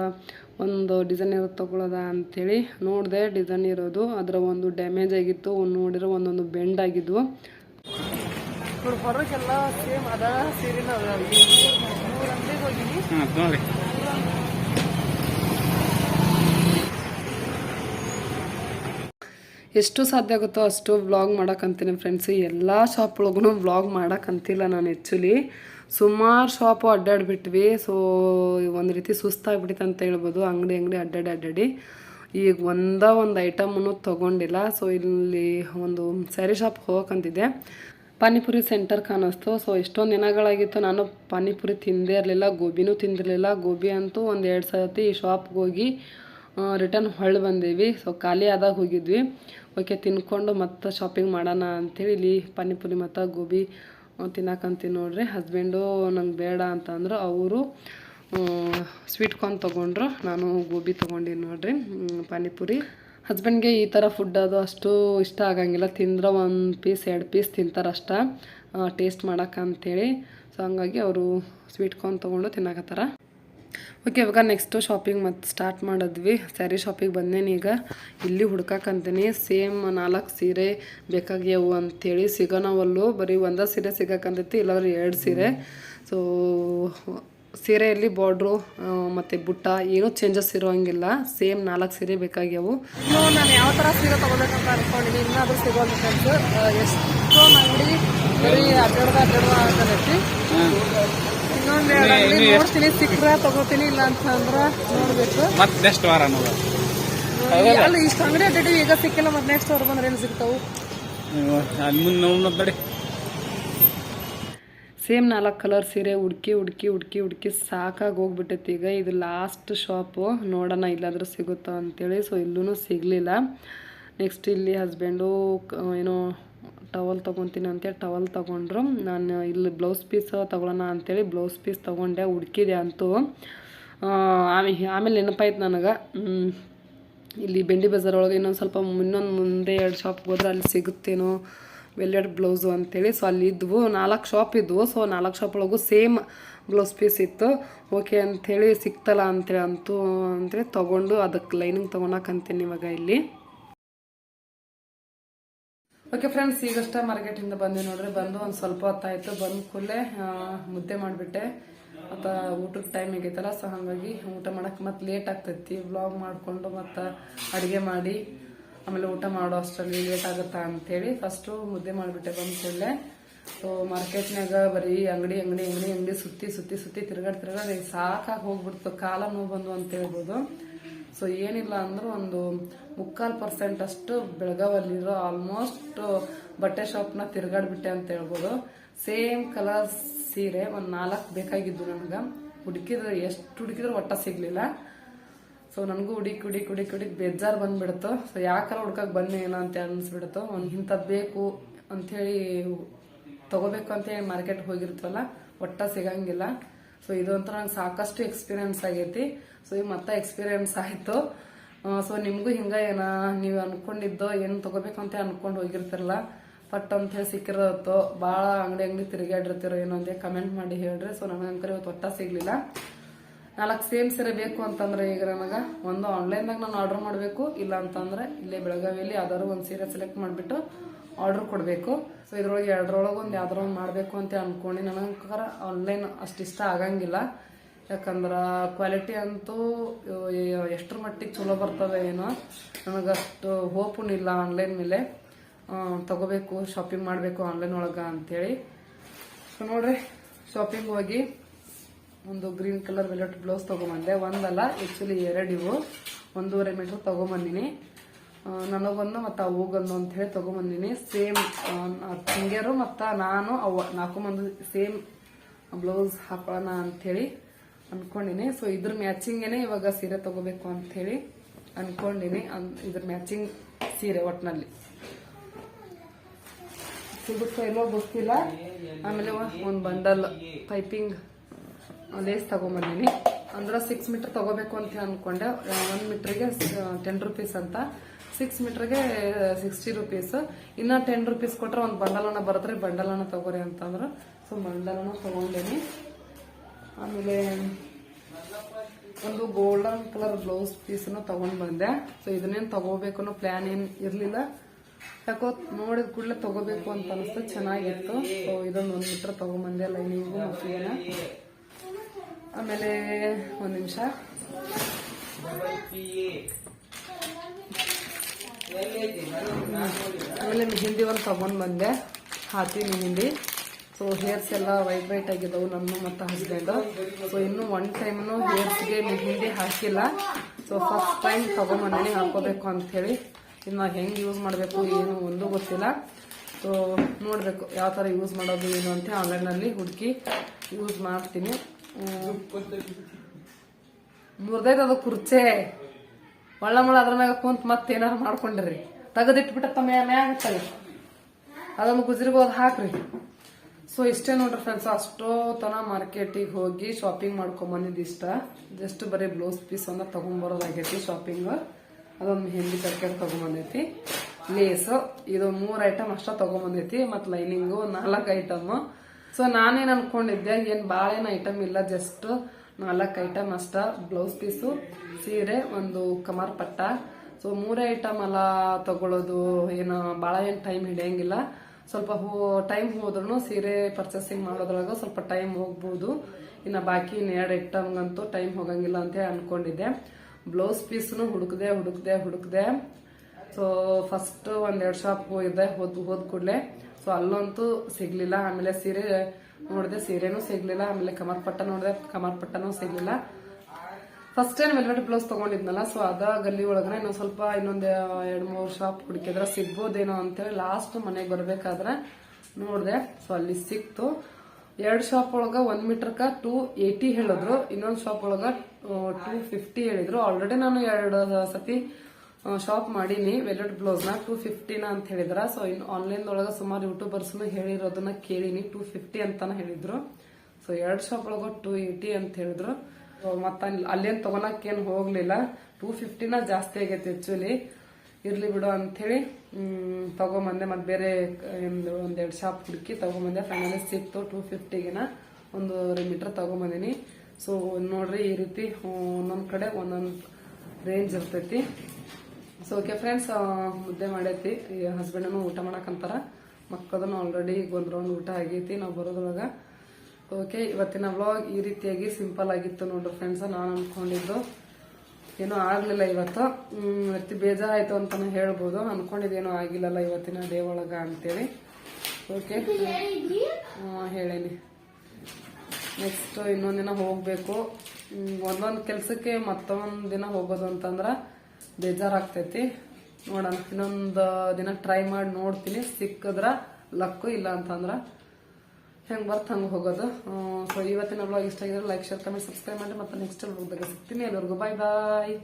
ಒಂದು ಡಿಸೈನ್ ಇರೋದು ತೊಗೊಳ್ಳೋದ ಅಂಥೇಳಿ ನೋಡಿದೆ ಡಿಸೈನ್ ಇರೋದು. ಅದರ ಒಂದು ಡ್ಯಾಮೇಜ್ ಆಗಿತ್ತು ನೋಡಿರೋ ಒಂದೊಂದು ಬೆಂಡ್ ಆಗಿದ್ವು. ಸೇಮ್ ಅದ ಸೀರೆನ ಮೂರು ಅಂಗಡಿಗೆ ಹೋಗಿನಿ ನೋಡಿ ಎಷ್ಟು ಸಾಧ್ಯ ಆಗುತ್ತೋ ಅಷ್ಟು ವ್ಲಾಗ್ ಮಾಡೋಕ್ಕಂತೀನಿ ಫ್ರೆಂಡ್ಸ್ ಎಲ್ಲ ಶಾಪ್ ಒಳಗೂ ವ್ಲಾಗ್ ಮಾಡೋಕ್ಕಂತಿಲ್ಲ ನಾನು ಆ್ಯಕ್ಚುಲಿ ಸುಮಾರು ಶಾಪು ಅಡ್ಡಾಡ್ಬಿಟ್ವಿ. ಸೊ ಒಂದು ರೀತಿ ಸುಸ್ತಾಗ್ಬಿಟ್ಟಿತ್ತು ಅಂತ ಹೇಳ್ಬೋದು. ಅಂಗಡಿ ಅಂಗಡಿ ಅಡ್ಡಾಡಿ ಅಡ್ಡಾಡಿ. ಈಗ ಒಂದ ಒಂದು ಐಟಮನ್ನು ತೊಗೊಂಡಿಲ್ಲ. ಸೊ ಇಲ್ಲಿ ಒಂದು ಸ್ಯಾರಿ ಶಾಪ್ ಹೋಗೋಕ್ಕಂತಿದ್ದೆ ಪಾನಿಪುರಿ ಸೆಂಟರ್ ಕಾಣಿಸ್ತು. ಸೊ ಎಷ್ಟೊಂದು ದಿನಗಳಾಗಿತ್ತು ನಾನು ಪಾನಿಪುರಿ ತಿಂದೇ ಇರಲಿಲ್ಲ, ಗೋಬಿನೂ ತಿಂದಿರಲಿಲ್ಲ. ಗೋಬಿ ಅಂತೂ ಒಂದು ಎರಡು ಸರ್ತಿ ಈ ಶಾಪ್ಗೆ ಹೋಗಿ ರಿಟರ್ನ್ ಹೊಳ್ಳಿ ಬಂದೀವಿ. ಸೊ ಖಾಲಿ ಆದಾಗ ಹೋಗಿದ್ವಿ. ಓಕೆ ತಿನ್ಕೊಂಡು ಮತ್ತೆ ಶಾಪಿಂಗ್ ಮಾಡೋಣ ಅಂಥೇಳಿ ಇಲ್ಲಿ ಪಾನಿಪುರಿ ಮತ್ತು ಗೋಬಿ ತಿನ್ನಕಂತೀನಿ ನೋಡ್ರಿ. ಹಸ್ಬೆಂಡು ನಂಗೆ ಬೇಡ ಅಂತಂದ್ರು ಅವರು ಸ್ವೀಟ್ ಕಾರ್ನ್ ತೊಗೊಂಡ್ರು. ನಾನು ಗೋಬಿ ತೊಗೊಂಡಿನಿ ನೋಡ್ರಿ. ಪಾನಿಪುರಿ. ಹಸ್ಬೆಂಡ್ಗೆ ಈ ಥರ ಫುಡ್ ಅದು ಅಷ್ಟು ಇಷ್ಟ ಆಗಂಗಿಲ್ಲ. ತಿಂದ್ರೆ ಒಂದು ಪೀಸ್ ಎರಡು ಪೀಸ್ ತಿಂತಾರೆ ಅಷ್ಟ ಟೇಸ್ಟ್ ಮಾಡೋಕ್ಕಂಥೇಳಿ ಸೊ ಹಂಗಾಗಿ ಅವರು ಸ್ವೀಟ್ ಕಾರ್ನ್ ತೊಗೊಂಡು ತಿನ್ನಕತ್ತಾರ. ಓಕೆ ಇವಾಗ ನೆಕ್ಸ್ಟು ಶಾಪಿಂಗ್ ಮತ್ತೆ ಸ್ಟಾರ್ಟ್ ಮಾಡಿದ್ವಿ. ಸ್ಯಾರಿ ಶಾಪಿಗೆ ಬಂದೇನೆ ಈಗ. ಇಲ್ಲಿ ಹುಡ್ಕಕ್ಕಂತೀನಿ ಸೇಮ್ ನಾಲ್ಕು ಸೀರೆ ಬೇಕಾಗ್ಯವು ಅಂಥೇಳಿ ಸಿಗೋಣವಲ್ಲು ಬರೀ ಒಂದೇ ಸೀರೆ ಸಿಗಕ್ಕಂತೈತಿ ಇಲ್ಲಾಂದ್ರೆ ಎರಡು ಸೀರೆ. ಸೊ ಸೀರೆಯಲ್ಲಿ ಬಾರ್ಡ್ರು ಮತ್ತು ಬುಟ್ಟ ಏನೂ ಚೇಂಜಸ್ ಇರೋಂಗಿಲ್ಲ. ಸೇಮ್ ನಾಲ್ಕು ಸೀರೆ ಬೇಕಾಗ್ಯವು ಇನ್ನು ನಾನು ಯಾವ ಥರ ಸೀರೆ ತೊಗೋಬೇಕಂತ ಅನ್ಕೊಂಡಿನಿ. ಇನ್ನಾದರೂ ಸಿಗೋದು ಫ್ರೆಂಡ್ಸ್ ಎಷ್ಟೊಂದು ಅಂಗಡಿ ಬರೀ ಅಡ್ಡಾಡ್ದ ಅಡ್ಡಾಡ್ದ ಆಗತೈತಿ ಇನ್ನೊಂದು ನೋಡ್ತೀನಿ ಸಿಕ್ಕರೆ ತಗೋತೀನಿ ಇಲ್ಲ ಅಂತಂದ್ರೆ ನೋಡ್ಬೇಕು. ಮತ್ತೆ ನೆಕ್ಸ್ಟ್ ವಾರ ಅಲ್ಲಿ ಇಷ್ಟು ಅಂಗಡಿ ಈಗ ಸಿಕ್ಕಿಲ್ಲ ಮತ್ತೆ ನೆಕ್ಸ್ಟ್ ಅವ್ರು ಬಂದ್ರೆ ಏನು ಸಿಗ್ತಾವು? ಅಲ್ಲಿ ಮುಂದೆ ನೋಡಿ ಸೇಮ್ ನಾಲ್ಕು ಕಲರ್ ಸೀರೆ ಹುಡುಕಿ ಹುಡುಕಿ ಹುಡುಕಿ ಹುಡುಕಿ ಸಾಕಾಗಿ ಹೋಗ್ಬಿಟ್ಟೈತಿ ಈಗ. ಇದು ಲಾಸ್ಟ್ ಶಾಪು ನೋಡೋಣ ಇಲ್ಲಾದ್ರೂ ಸಿಗುತ್ತೋ ಅಂತೇಳಿ. ಸೊ ಇಲ್ಲೂ ಸಿಗಲಿಲ್ಲ. ನೆಕ್ಸ್ಟ್ ಇಲ್ಲಿ ಹಸ್ಬೆಂಡು ಏನೋ ಟವಲ್ ತೊಗೊತೀನಿ ಅಂತೇಳಿ ಟವಲ್ ತೊಗೊಂಡ್ರು. ನಾನು ಇಲ್ಲಿ ಬ್ಲೌಸ್ ಪೀಸ್ ತೊಗೊಳೋಣ ಅಂತೇಳಿ ಬ್ಲೌಸ್ ಪೀಸ್ ತೊಗೊಂಡೆ ಹುಡ್ಕಿದೆ ಅಂತೂ. ಆಮೇಲೆ ಆಮೇಲೆ ನೆನಪಾಯ್ತು ನನಗೆ. ಇಲ್ಲಿ ಬೆಂಡಿ ಬಜಾರ್ ಒಳಗೆ ಇನ್ನೊಂದು ಸ್ವಲ್ಪ ಇನ್ನೊಂದು ಮುಂದೆ ಎರಡು ಶಾಪ್ಗೆ ಹೋದ್ರೆ ಅಲ್ಲಿ ಸಿಗುತ್ತೇನೋ ವೆಲ್ಲೆಡ್ ಬ್ಲೌಸು ಅಂತೇಳಿ. ಸೊ ಅಲ್ಲಿ ಇದ್ವು, ನಾಲ್ಕು ಶಾಪ್ ಇದ್ವು. ಸೊ ನಾಲ್ಕು ಶಾಪ್ ಒಳಗೂ ಸೇಮ್ ಬ್ಲೌಸ್ ಪೀಸ್ ಇತ್ತು. ಓಕೆ ಅಂಥೇಳಿ ಸಿಕ್ತಲ್ಲ ಅಂತೇಳಿ ಅಂತೂ, ಅಂದರೆ ತೊಗೊಂಡು ಅದಕ್ಕೆ ಲೈನಿಂಗ್ ತೊಗೊಳಕಂತೀನಿ ಇವಾಗ ಇಲ್ಲಿ. ಓಕೆ ಫ್ರೆಂಡ್ಸ್ ಈಗಷ್ಟೇ ಮಾರ್ಕೆಟಿಂದ ಬಂದೆ ನೋಡ್ರಿ. ಬಂದು ಒಂದು ಸ್ವಲ್ಪ ಹೊತ್ತಾಯ್ತು. ಬಂದ ಕೂಡಲೇ ಮುದ್ದೆ ಮಾಡಿಬಿಟ್ಟೆ. ಮತ್ತು ಊಟದ ಟೈಮ್ ಆಗೈತಲ್ಲ ಸೊ ಹಾಗಾಗಿ ಊಟ ಮಾಡಕ್ಕೆ ಮತ್ತೆ ಲೇಟ್ ಆಗ್ತೈತಿ. ವ್ಲಾಗ್ ಮಾಡಿಕೊಂಡು ಮತ್ತು ಅಡುಗೆ ಮಾಡಿ, ಆಮೇಲೆ ಊಟ ಮಾಡೋ ಅಷ್ಟರಲ್ಲಿ ಲೇಟ್ ಆಗುತ್ತಾ ಅಂತೇಳಿ ಫಸ್ಟು ಮುದ್ದೆ ಮಾಡಿಬಿಟ್ಟೆ ಬಂದು ಕೂಡಲೇ. ಸೊ ಮಾರ್ಕೆಟ್ನಾಗ ಬರೀ ಅಂಗಡಿ ಅಂಗಡಿ ಅಂಗಡಿ ಅಂಗಡಿ ಸುತ್ತಿ ಸುತ್ತಿ ಸುತ್ತಿ ತಿರ್ಗಾಡಿ ತಿರ್ಗಾಡಿ, ಸಾಕಾಗಿ ಹೋಗ್ಬಿಡ್ತು. ಕಾಲ ನೋವು ಬಂದು ಅಂತ ಹೇಳ್ಬೋದು. ಸೊ ಏನಿಲ್ಲ ಅಂದ್ರೆ ಒಂದು ಮುಕ್ಕಾಲು ಪರ್ಸೆಂಟ್ ಅಷ್ಟು ಬೆಳಗಾವಲ್ಲಿರೋ ಆಲ್ಮೋಸ್ಟ್ ಬಟ್ಟೆ ಶಾಪ್ನ ತಿರ್ಗಾಡ್ಬಿಟ್ಟೆ ಅಂತ ಹೇಳ್ಬೋದು. ಸೇಮ್ ಕಲರ್ ಸೀರೆ ಒಂದು ನಾಲ್ಕು ಬೇಕಾಗಿದ್ದು ನನಗೆ. ಹುಡುಕಿದ್ರೆ ಎಷ್ಟು ಹುಡುಕಿದ್ರು ಒಟ್ಟ ಸಿಗ್ಲಿಲ್ಲ. ಸೊ ನನಗೂ ಹುಡಿಕ್ ಹುಡುಕಿ ಹುಡುಕಿ ಹುಡುಕಿ ಬೇಜಾರು ಬಂದ್ಬಿಡ್ತು. ಸೊ ಯಾಕಾರ ಹುಡ್ಕಕ್ ಬನ್ನಿ ಏನೋ ಅಂತ ಅನ್ಸ್ಬಿಡ್ತು. ಒಂದು ಇಂಥದ್ದು ಬೇಕು ಅಂಥೇಳಿ ತಗೋಬೇಕು ಅಂತ ಹೇಳಿ ಮಾರ್ಕೆಟ್ ಹೋಗಿರ್ತೀವಲ್ಲ, ಒಟ್ಟ ಸಿಗಂಗಿಲ್ಲ. ಸೊ ಇದೊಂಥರ ನಂಗೆ ಸಾಕಷ್ಟು ಎಕ್ಸ್ಪೀರಿಯನ್ಸ್ ಆಗೈತಿ. ಸೊ ಈಗ ಮತ್ತೆ ಎಕ್ಸ್ಪೀರಿಯನ್ಸ್ ಆಯಿತು. ಸೊ ನಿಮಗೂ ಹಿಂಗೆ ಏನ, ನೀವು ಅನ್ಕೊಂಡಿದ್ದೋ ಏನು ತಗೋಬೇಕು ಅಂತ ಅನ್ಕೊಂಡು ಹೋಗಿರ್ತಿರಲ್ಲ. ಪಟ್ ಅಂತ ಹೇಳಿ ಸಿಕ್ಕಿರತ್ತೋ ಭಾಳ ಅಂಗಡಿ ಅಂಗಡಿ ತಿರುಗಾಡಿರ್ತಿರೋ ಏನೋ ಅಂತ ಕಮೆಂಟ್ ಮಾಡಿ ಹೇಳ್ರಿ. ಸೊ ನನಗಂಕರ ಇವತ್ತು ಒಟ್ಟ ಸಿಗಲಿಲ್ಲ. ನಾಲ್ಕು ಸೇಮ್ ಸೀರೆ ಬೇಕು ಅಂತಂದ್ರೆ ಈಗ ನನಗೆ ಒಂದು ಆನ್ಲೈನ್ದಾಗ ನಾನು ಆರ್ಡರ್ ಮಾಡಬೇಕು ಇಲ್ಲ ಅಂತಂದ್ರೆ ಇಲ್ಲೇ ಬೆಳಗಾವಿಯಲ್ಲಿ ಯಾವ್ದಾದ್ರು ಒಂದು ಸೀರೆ ಸೆಲೆಕ್ಟ್ ಮಾಡಿಬಿಟ್ಟು ಆರ್ಡರ್ ಕೊಡಬೇಕು. ಸೊ ಇದ್ರೊಳಗೆ ಎರಡರೊಳಗೆ ಒಂದು ಯಾವ್ದಾರ ಒಂದು ಮಾಡಬೇಕು ಅಂತ ಅಂದ್ಕೊಂಡು ನನಗರ ಆನ್ಲೈನ್ ಅಷ್ಟು ಇಷ್ಟ ಆಗಂಗಿಲ್ಲ. ಯಾಕಂದ್ರೆ ಕ್ವಾಲಿಟಿ ಅಂತೂ ಎಷ್ಟರ ಮಟ್ಟಿಗೆ ಚಲೋ ಬರ್ತದೆ ಏನೋ, ನನಗಷ್ಟು ಹೋಪು ಇಲ್ಲ ಆನ್ಲೈನ್ ಮೇಲೆ. ತಗೋಬೇಕು ಶಾಪಿಂಗ್ ಮಾಡಬೇಕು ಆನ್ಲೈನ್ ಒಳಗೆ ಅಂತೇಳಿ. ಸೊ ನೋಡ್ರಿ ಶಾಪಿಂಗ್ ಹೋಗಿ ಒಂದು ಗ್ರೀನ್ ಕಲರ್ ವೆಲೆಟ್ ಬ್ಲೌಸ್ ತಗೊಂಬಂದೆ. ಒಂದಲ್ಲ ಆ್ಯಕ್ಚುಲಿ ಎರಡು ಇವು. ಒಂದೂವರೆ ಮೀಟರ್ ತೊಗೊಂಬಂದಿನಿ. ನನಗೊಂದು ಮತ್ತು ಅವಗೊಂದು ಅಂತ ಹೇಳಿ ತಗೊಂಬಂದಿನಿ. ಸೇಮ್ ತಂಗಿಯರು ಮತ್ತು ನಾನು ಅವ ನಾಲ್ಕು ಮಂದಿ ಸೇಮ್ ಬ್ಲೌಸ್ ಹಾಕೊಳ್ಳೋಣ ಅಂಥೇಳಿ ಅನ್ಕೊಂಡಿನಿ. ಸೊ ಇದ್ರ ಮ್ಯಾಚಿಂಗೇನೆ ಇವಾಗ ಸೀರೆ ತಗೋಬೇಕು ಅನ್ಕೊಂಡಿನಿ. ಅನ್- ಇದ್ರ ಮ್ಯಾಚಿಂಗ್ ಸೀರೆ ಒಟ್ಟಿನಲ್ಲಿ ಸಿಗುತ್ತೋ ಇಲ್ಲೋ ಗೊತ್ತಿಲ್ಲ. ಆಮೇಲೆ ಒಂದು ಬಂಡಲ್ ಪೈಪಿಂಗ್ ಲೇಸ್ ತಗೊಂಬಂದಿನಿ. ಅಂದ್ರೆ ಸಿಕ್ಸ್ ಮೀಟರ್ ತಗೋಬೇಕು ಅಂತ ಅನ್ಕೊಂಡೆ. ಒಂದು ಮೀಟ್ರಿಗೆ ಟೆನ್ ರುಪೀಸ್ ಅಂತ. ಸಿಕ್ಸ್ ಮೀಟರ್ಗೆ ಸಿಕ್ಸ್ಟಿ ರುಪೀಸ್ ಇನ್ನ ಟೆನ್ ರುಪೀಸ್ ಕೊಟ್ರೆ ಒಂದು ಬಂಡಲನ ಬರತ್ರಿ. ಬಂಡಲನ ತಗೋರಿ ಅಂತಂದ್ರು. ಸೊ, ಬಂಡಲನ ತಗೊಂಡೇನಿ. ಆಮೇಲೆ ಒಂದು ಗೋಲ್ಡನ್ ಕಲರ್ ಬ್ಲೌಸ್ ಪೀಸ್ನ ತಗೊಂಡ್ ಬಂದೆ. ಸೊ, ಇದನ್ನೇನು ತಗೋಬೇಕು ಅನ್ನೋ ಪ್ಲಾನ್ ಏನ್ ಇರ್ಲಿಲ್ಲ. ಯಾಕೋ ನೋಡಿದ ಕೂಡಲೇ ತಗೋಬೇಕು ಅಂತ ಅನಿಸ್ತು. ಚೆನ್ನಾಗಿತ್ತು. ಸೊ, ಇದೊಂದು ಒಂದು ಮೀಟರ್ ತಗೊಂಬಂದೆ ಲೈನಿಂಗು ಮತ್ತು ಆಮೇಲೆ ಒಂದ್ ನಿಮಿಷ. ಆಮೇಲೆ ಮೆಹಿಂದಿ ಒಂದು ತಗೊಂಡ್ ಬಂದೆ. ಹಾಕಿ ಮೆಹಿಂದಿ. ಸೊ ಹೇರ್ಸ್ ಎಲ್ಲ ವೈಟ್ ವೈಟ್ ಆಗಿದ್ದವು ನಮ್ಮ ಮತ್ತು ಹಸ್ಬೆಂಡ್ ಸೊ ಇನ್ನು ಒನ್ ಟೈಮ್ನು ಹೇರ್ಸ್ಗೆ ಮೆಹಿಂದಿ ಹಾಕಿಲ್ಲ. ಸೊ ಫಸ್ಟ್ ಟೈಮ್ ತಗೊಂಬಂದಿನಿ ಹಾಕೋಬೇಕು ಅಂಥೇಳಿ ಇನ್ನು ಹೆಂಗೆ ಯೂಸ್ ಮಾಡಬೇಕು, ಏನು ಒಂದು ಗೊತ್ತಿಲ್ಲ. ಸೊ ನೋಡಬೇಕು ಯಾವ ಥರ ಯೂಸ್ ಮಾಡೋದು, ಏನು ಅಂತ ಆನ್ಲೈನಲ್ಲಿ ಹುಡುಕಿ ಯೂಸ್ ಮಾಡ್ತೀನಿ. ಮೂರ್ದೈದು ಅದು ಕುರ್ಚೆ. ಒಳ್ಳ ಮಳ ಅದ್ರ ಮ್ಯಾಗ ಕುಂತ್ ಮತ್ತೆ ಏನಾರು ಮಾಡ್ಕೊಂಡಿರಿ ತೆಗೆದಿಟ್ಬಿಟ್ಟ ತಮ್ಮ ಮ್ಯಾಗ ತಗ ಅದೊಂದು ಗುಜರಿಗೆ ಹೋದ್ ಹಾಕ್ರಿ. ಸೊ ಇಷ್ಟೇ ನೋಡ್ರಿ ಫ್ರೆಂಡ್ಸ್ ಅಷ್ಟೋ ತನ ಮಾರ್ಕೆಟಿಗೆ ಹೋಗಿ ಶಾಪಿಂಗ್ ಮಾಡ್ಕೊಂಬಂದಿದ್ದು ಇಷ್ಟ. ಜಸ್ಟ್ ಬರೀ ಬ್ಲೌಸ್ ಪೀಸ್ ಅನ್ನ ತಗೊಂಡ್ಬರೋದಾಗೈತಿ ಶಾಪಿಂಗ್ ಅದೊಂದು ಮೆಹಂದಿ ಪ್ಯಾಕೆಟ್ ತಗೊಂಬಂದೈತಿ ಲೇಸು ಇದು ಮೂರ್ ಐಟಮ್ ಅಷ್ಟ ತಗೊಂಬಂದೈತಿ ಮತ್ ಲೈನಿಂಗು ನಾಲ್ಕು ಐಟಮ್ ಸೊ ನಾನೇನ್ ಅನ್ಕೊಂಡಿದ್ದೆ, ಏನ್ ಭಾಳ ಏನು ಐಟಮ್ ಇಲ್ಲ ಜಸ್ಟ್ ನಾಲ್ಕು ಐಟಮ್ ಅಷ್ಟ. ಬ್ಲೌಸ್ ಪೀಸು ಸೀರೆ, ಒಂದು ಕಮರ್ ಪಟ್ಟ. ಸೊ ಮೂರೇ ಐಟಮ್ ಅಲ್ಲ ತಗೊಳ್ಳೋದು ಏನು ಭಾಳ ಏನು ಟೈಮ್ ಹಿಡಿಯಂಗಿಲ್ಲ. ಸ್ವಲ್ಪ ಹೋ ಟೈಮ್ ಹೋದ್ರೂ ಸೀರೆ ಪರ್ಚೇಸಿಂಗ್ ಮಾಡೋದ್ರೊಳಗೆ ಸ್ವಲ್ಪ ಟೈಮ್ ಹೋಗ್ಬೋದು. ಇನ್ನು ಬಾಕಿ ಎರಡು ಐಟಮ್ಗಂತೂ ಟೈಮ್ ಹೋಗಂಗಿಲ್ಲ ಅಂತ ಅನ್ಕೊಂಡಿದ್ದೆ. ಬ್ಲೌಸ್ ಪೀಸ್ನು ಹುಡುಕ್ದೆ ಹುಡುಕ್ದೆ ಹುಡುಕ್ದೆ. ಸೊ ಫಸ್ಟ್ ಒಂದೆರಡು ಶಾಪ್ ಹೋಗಿದ್ದೆ, ಹೋದ್ ಹೋದ್ ಕೂಡಲೇ. ಸೊ ಅಲ್ಲಂತೂ ಸಿಗ್ಲಿಲ್ಲ. ಆಮೇಲೆ ಸೀರೆ ನೋಡಿದೆ ಸೀರೆನೂ ಸಿಗ್ಲಿಲ್ಲ, ಆಮೇಲೆ ಕಮರ್ ಪಟ್ಟ ನೋಡಿದೆ, ಕಮರ್ ಪಟ್ಟನೂ ಸಿಗ್ಲಿಲ್ಲ. ಫಸ್ಟ್ ಟೈಮ್ ವೆಲ್ವೆಟ್ ಬ್ಲೌಸ್ ತಗೊಂಡಿದ್ನಲ್ಲ ಸೊ ಅದ ಗಲ್ಲಿ ಒಳಗನೆ ಇನ್ನೊಂದ್ ಸ್ವಲ್ಪ ಇನ್ನೊಂದು ಎರಡ್ ಮೂರು ಶಾಪ್ ಹುಡುಕಿದ್ರೆ ಸಿಗ್ಬೋದೇನೋ ಅಂತೇಳಿ ಲಾಸ್ಟ್ ಮನೆಗೆ ಬರ್ಬೇಕಾದ್ರೆ ನೋಡ್ದೆ ಸೊ ಅಲ್ಲಿ ಸಿಕ್ತು. ಎರಡ್ ಶಾಪ್ ಒಳಗ ಒಂದ್ ಮೀಟರ್ಕ ಟೂ ಏಯ್ಟಿ ಹೇಳಿದ್ರು, ಇನ್ನೊಂದ್ ಶಾಪ್ ಒಳಗ ಟೂ ಫಿಫ್ಟಿ ಹೇಳಿದ್ರು. ಆಲ್ರೆಡಿ ನಾನು ಎರಡು ಸತಿ ಶಾಪ್ ಮಾಡೀನಿ. ವೆಲ್ವೆಟ್ ಬ್ಲೌಸ್ನ ಟೂ ಫಿಫ್ಟಿನ ಅಂತ ಹೇಳಿದ್ರ. ಸೊ ಇನ್ ಆನ್ಲೈನ್ ಒಳಗ ಸುಮಾರು ಯೂಟ್ಯೂಬರ್ಸ್ನು ಹೇಳಿರೋದನ್ನ ಕೇಳಿನಿ. ಟೂ ಫಿಫ್ಟಿ ಅಂತಾನೆ ಹೇಳಿದ್ರು. ಸೊ ಎರಡ್ ಶಾಪ್ ಒಳಗ ಟೂ ಏಯ್ಟಿ ಅಂತ ಹೇಳಿದ್ರು. ಮತ್ತ ಅಲ್ಲೇನ್ ತಗೊಳಕ್ ಏನ್ ಹೋಗ್ಲಿಲ್ಲ. ಟೂ ಫಿಫ್ಟಿನ ಜಾಸ್ತಿ ಆಗೈತೆ ಆಕ್ಚುಲಿ ಇರ್ಲಿ ಬಿಡು ಹ್ಮ್, ತಗೊಂಬಂದೆ. ಮತ್ತೆ ಬೇರೆ ಒಂದು ಒಂದೆರಡು ಶಾಪ್ ಹುಡುಕಿ ತಗೊಂಬಂದೆ. ಫೈನಲಿ ಸಿಕ್ತು ಟೂ ಫಿಫ್ಟಿಗಿನ ಒಂದೂವರೆ ಮೀಟರ್ ತಗೊಂಬಂದಿನಿ. ಸೊ ನೋಡ್ರಿ ಈ ರೀತಿ ಒಂದೊಂದ್ ಕಡೆ ಒಂದೊಂದ್ ರೇಂಜ್ ಇರ್ತೈತಿ. ಸೊ ಓಕೆ ಫ್ರೆಂಡ್ಸ್ ಮುದ್ದೆ ಮಾಡೈತಿ. ಹಸ್ಬೆಂಡನು ಊಟ ಮಾಡಕ್ಕಂತಾರ ಮಕ್ಕದನ್ನು ಆಲ್ರೆಡಿ ಒಂದ್ ರೌಂಡ್ ಊಟ ಆಗೈತಿ. ನಾವು ಬರೋದ್ರೊಳಗ ಓಕೆ ಇವತ್ತಿನ ವ್ಲಾಗ್ ಈ ರೀತಿಯಾಗಿ ಸಿಂಪಲ್ ಆಗಿತ್ತು ನೋಡ್ರಿ ಫ್ರೆಂಡ್ಸ್ ನಾನು ಅನ್ಕೊಂಡಿದ್ದು. ಏನೂ ಆಗಲಿಲ್ಲ ಇವತ್ತು. ಇವತ್ತು ಬೇಜಾರಾಯ್ತು ಅಂತಾನೆ ಹೇಳ್ಬೋದು. ಅನ್ಕೊಂಡಿದ್ದೇನೋ ಆಗಿಲ್ಲಲ್ಲ ಇವತ್ತಿನ ಡೇ ಒಳಗ ಅಂತೇಳಿ ಓಕೆ ಹೇಳೇನಿ. ನೆಕ್ಸ್ಟ್ ಇನ್ನೊಂದಿನ ಹೋಗಬೇಕು. ಒಂದೊಂದು ಕೆಲ್ಸಕ್ಕೆ ಮತ್ತೊಂದ್ ದಿನ ಹೋಗೋದು ಅಂತಂದ್ರ ಬೇಜಾರಾಗ್ತೈತಿ. ನೋಡೋಣ, ಇನ್ನೊಂದು ದಿನ ಟ್ರೈ ಮಾಡಿ ನೋಡ್ತೀನಿ. ಸಿಕ್ಕದ್ರ ಲಕ್ಕು ಇಲ್ಲ ಅಂತಂದ್ರೆ ಹೆಂಗೆ ಬರ್ತ ಹಂಗೆ ಹೋಗೋದು. ಸೊ ಇವತ್ತಿನ ಬ್ಲಾಗ್ ಇಷ್ಟ ಆಗಿದ್ರೆ ಲೈಕ್ ಶೇರ್ ಕಮೆಂಟ್ ಸಬ್ಸ್ಕ್ರೈಬ್ ಮಾಡಿ ಮತ್ತೆ ನೆಕ್ಸ್ಟ್ ಬ್ಲಾಗ್ದಾಗ ಸಿಗ್ತೀನಿ. ಎಲ್ಲರಿಗೂ ಬಾಯ್ ಬಾಯ್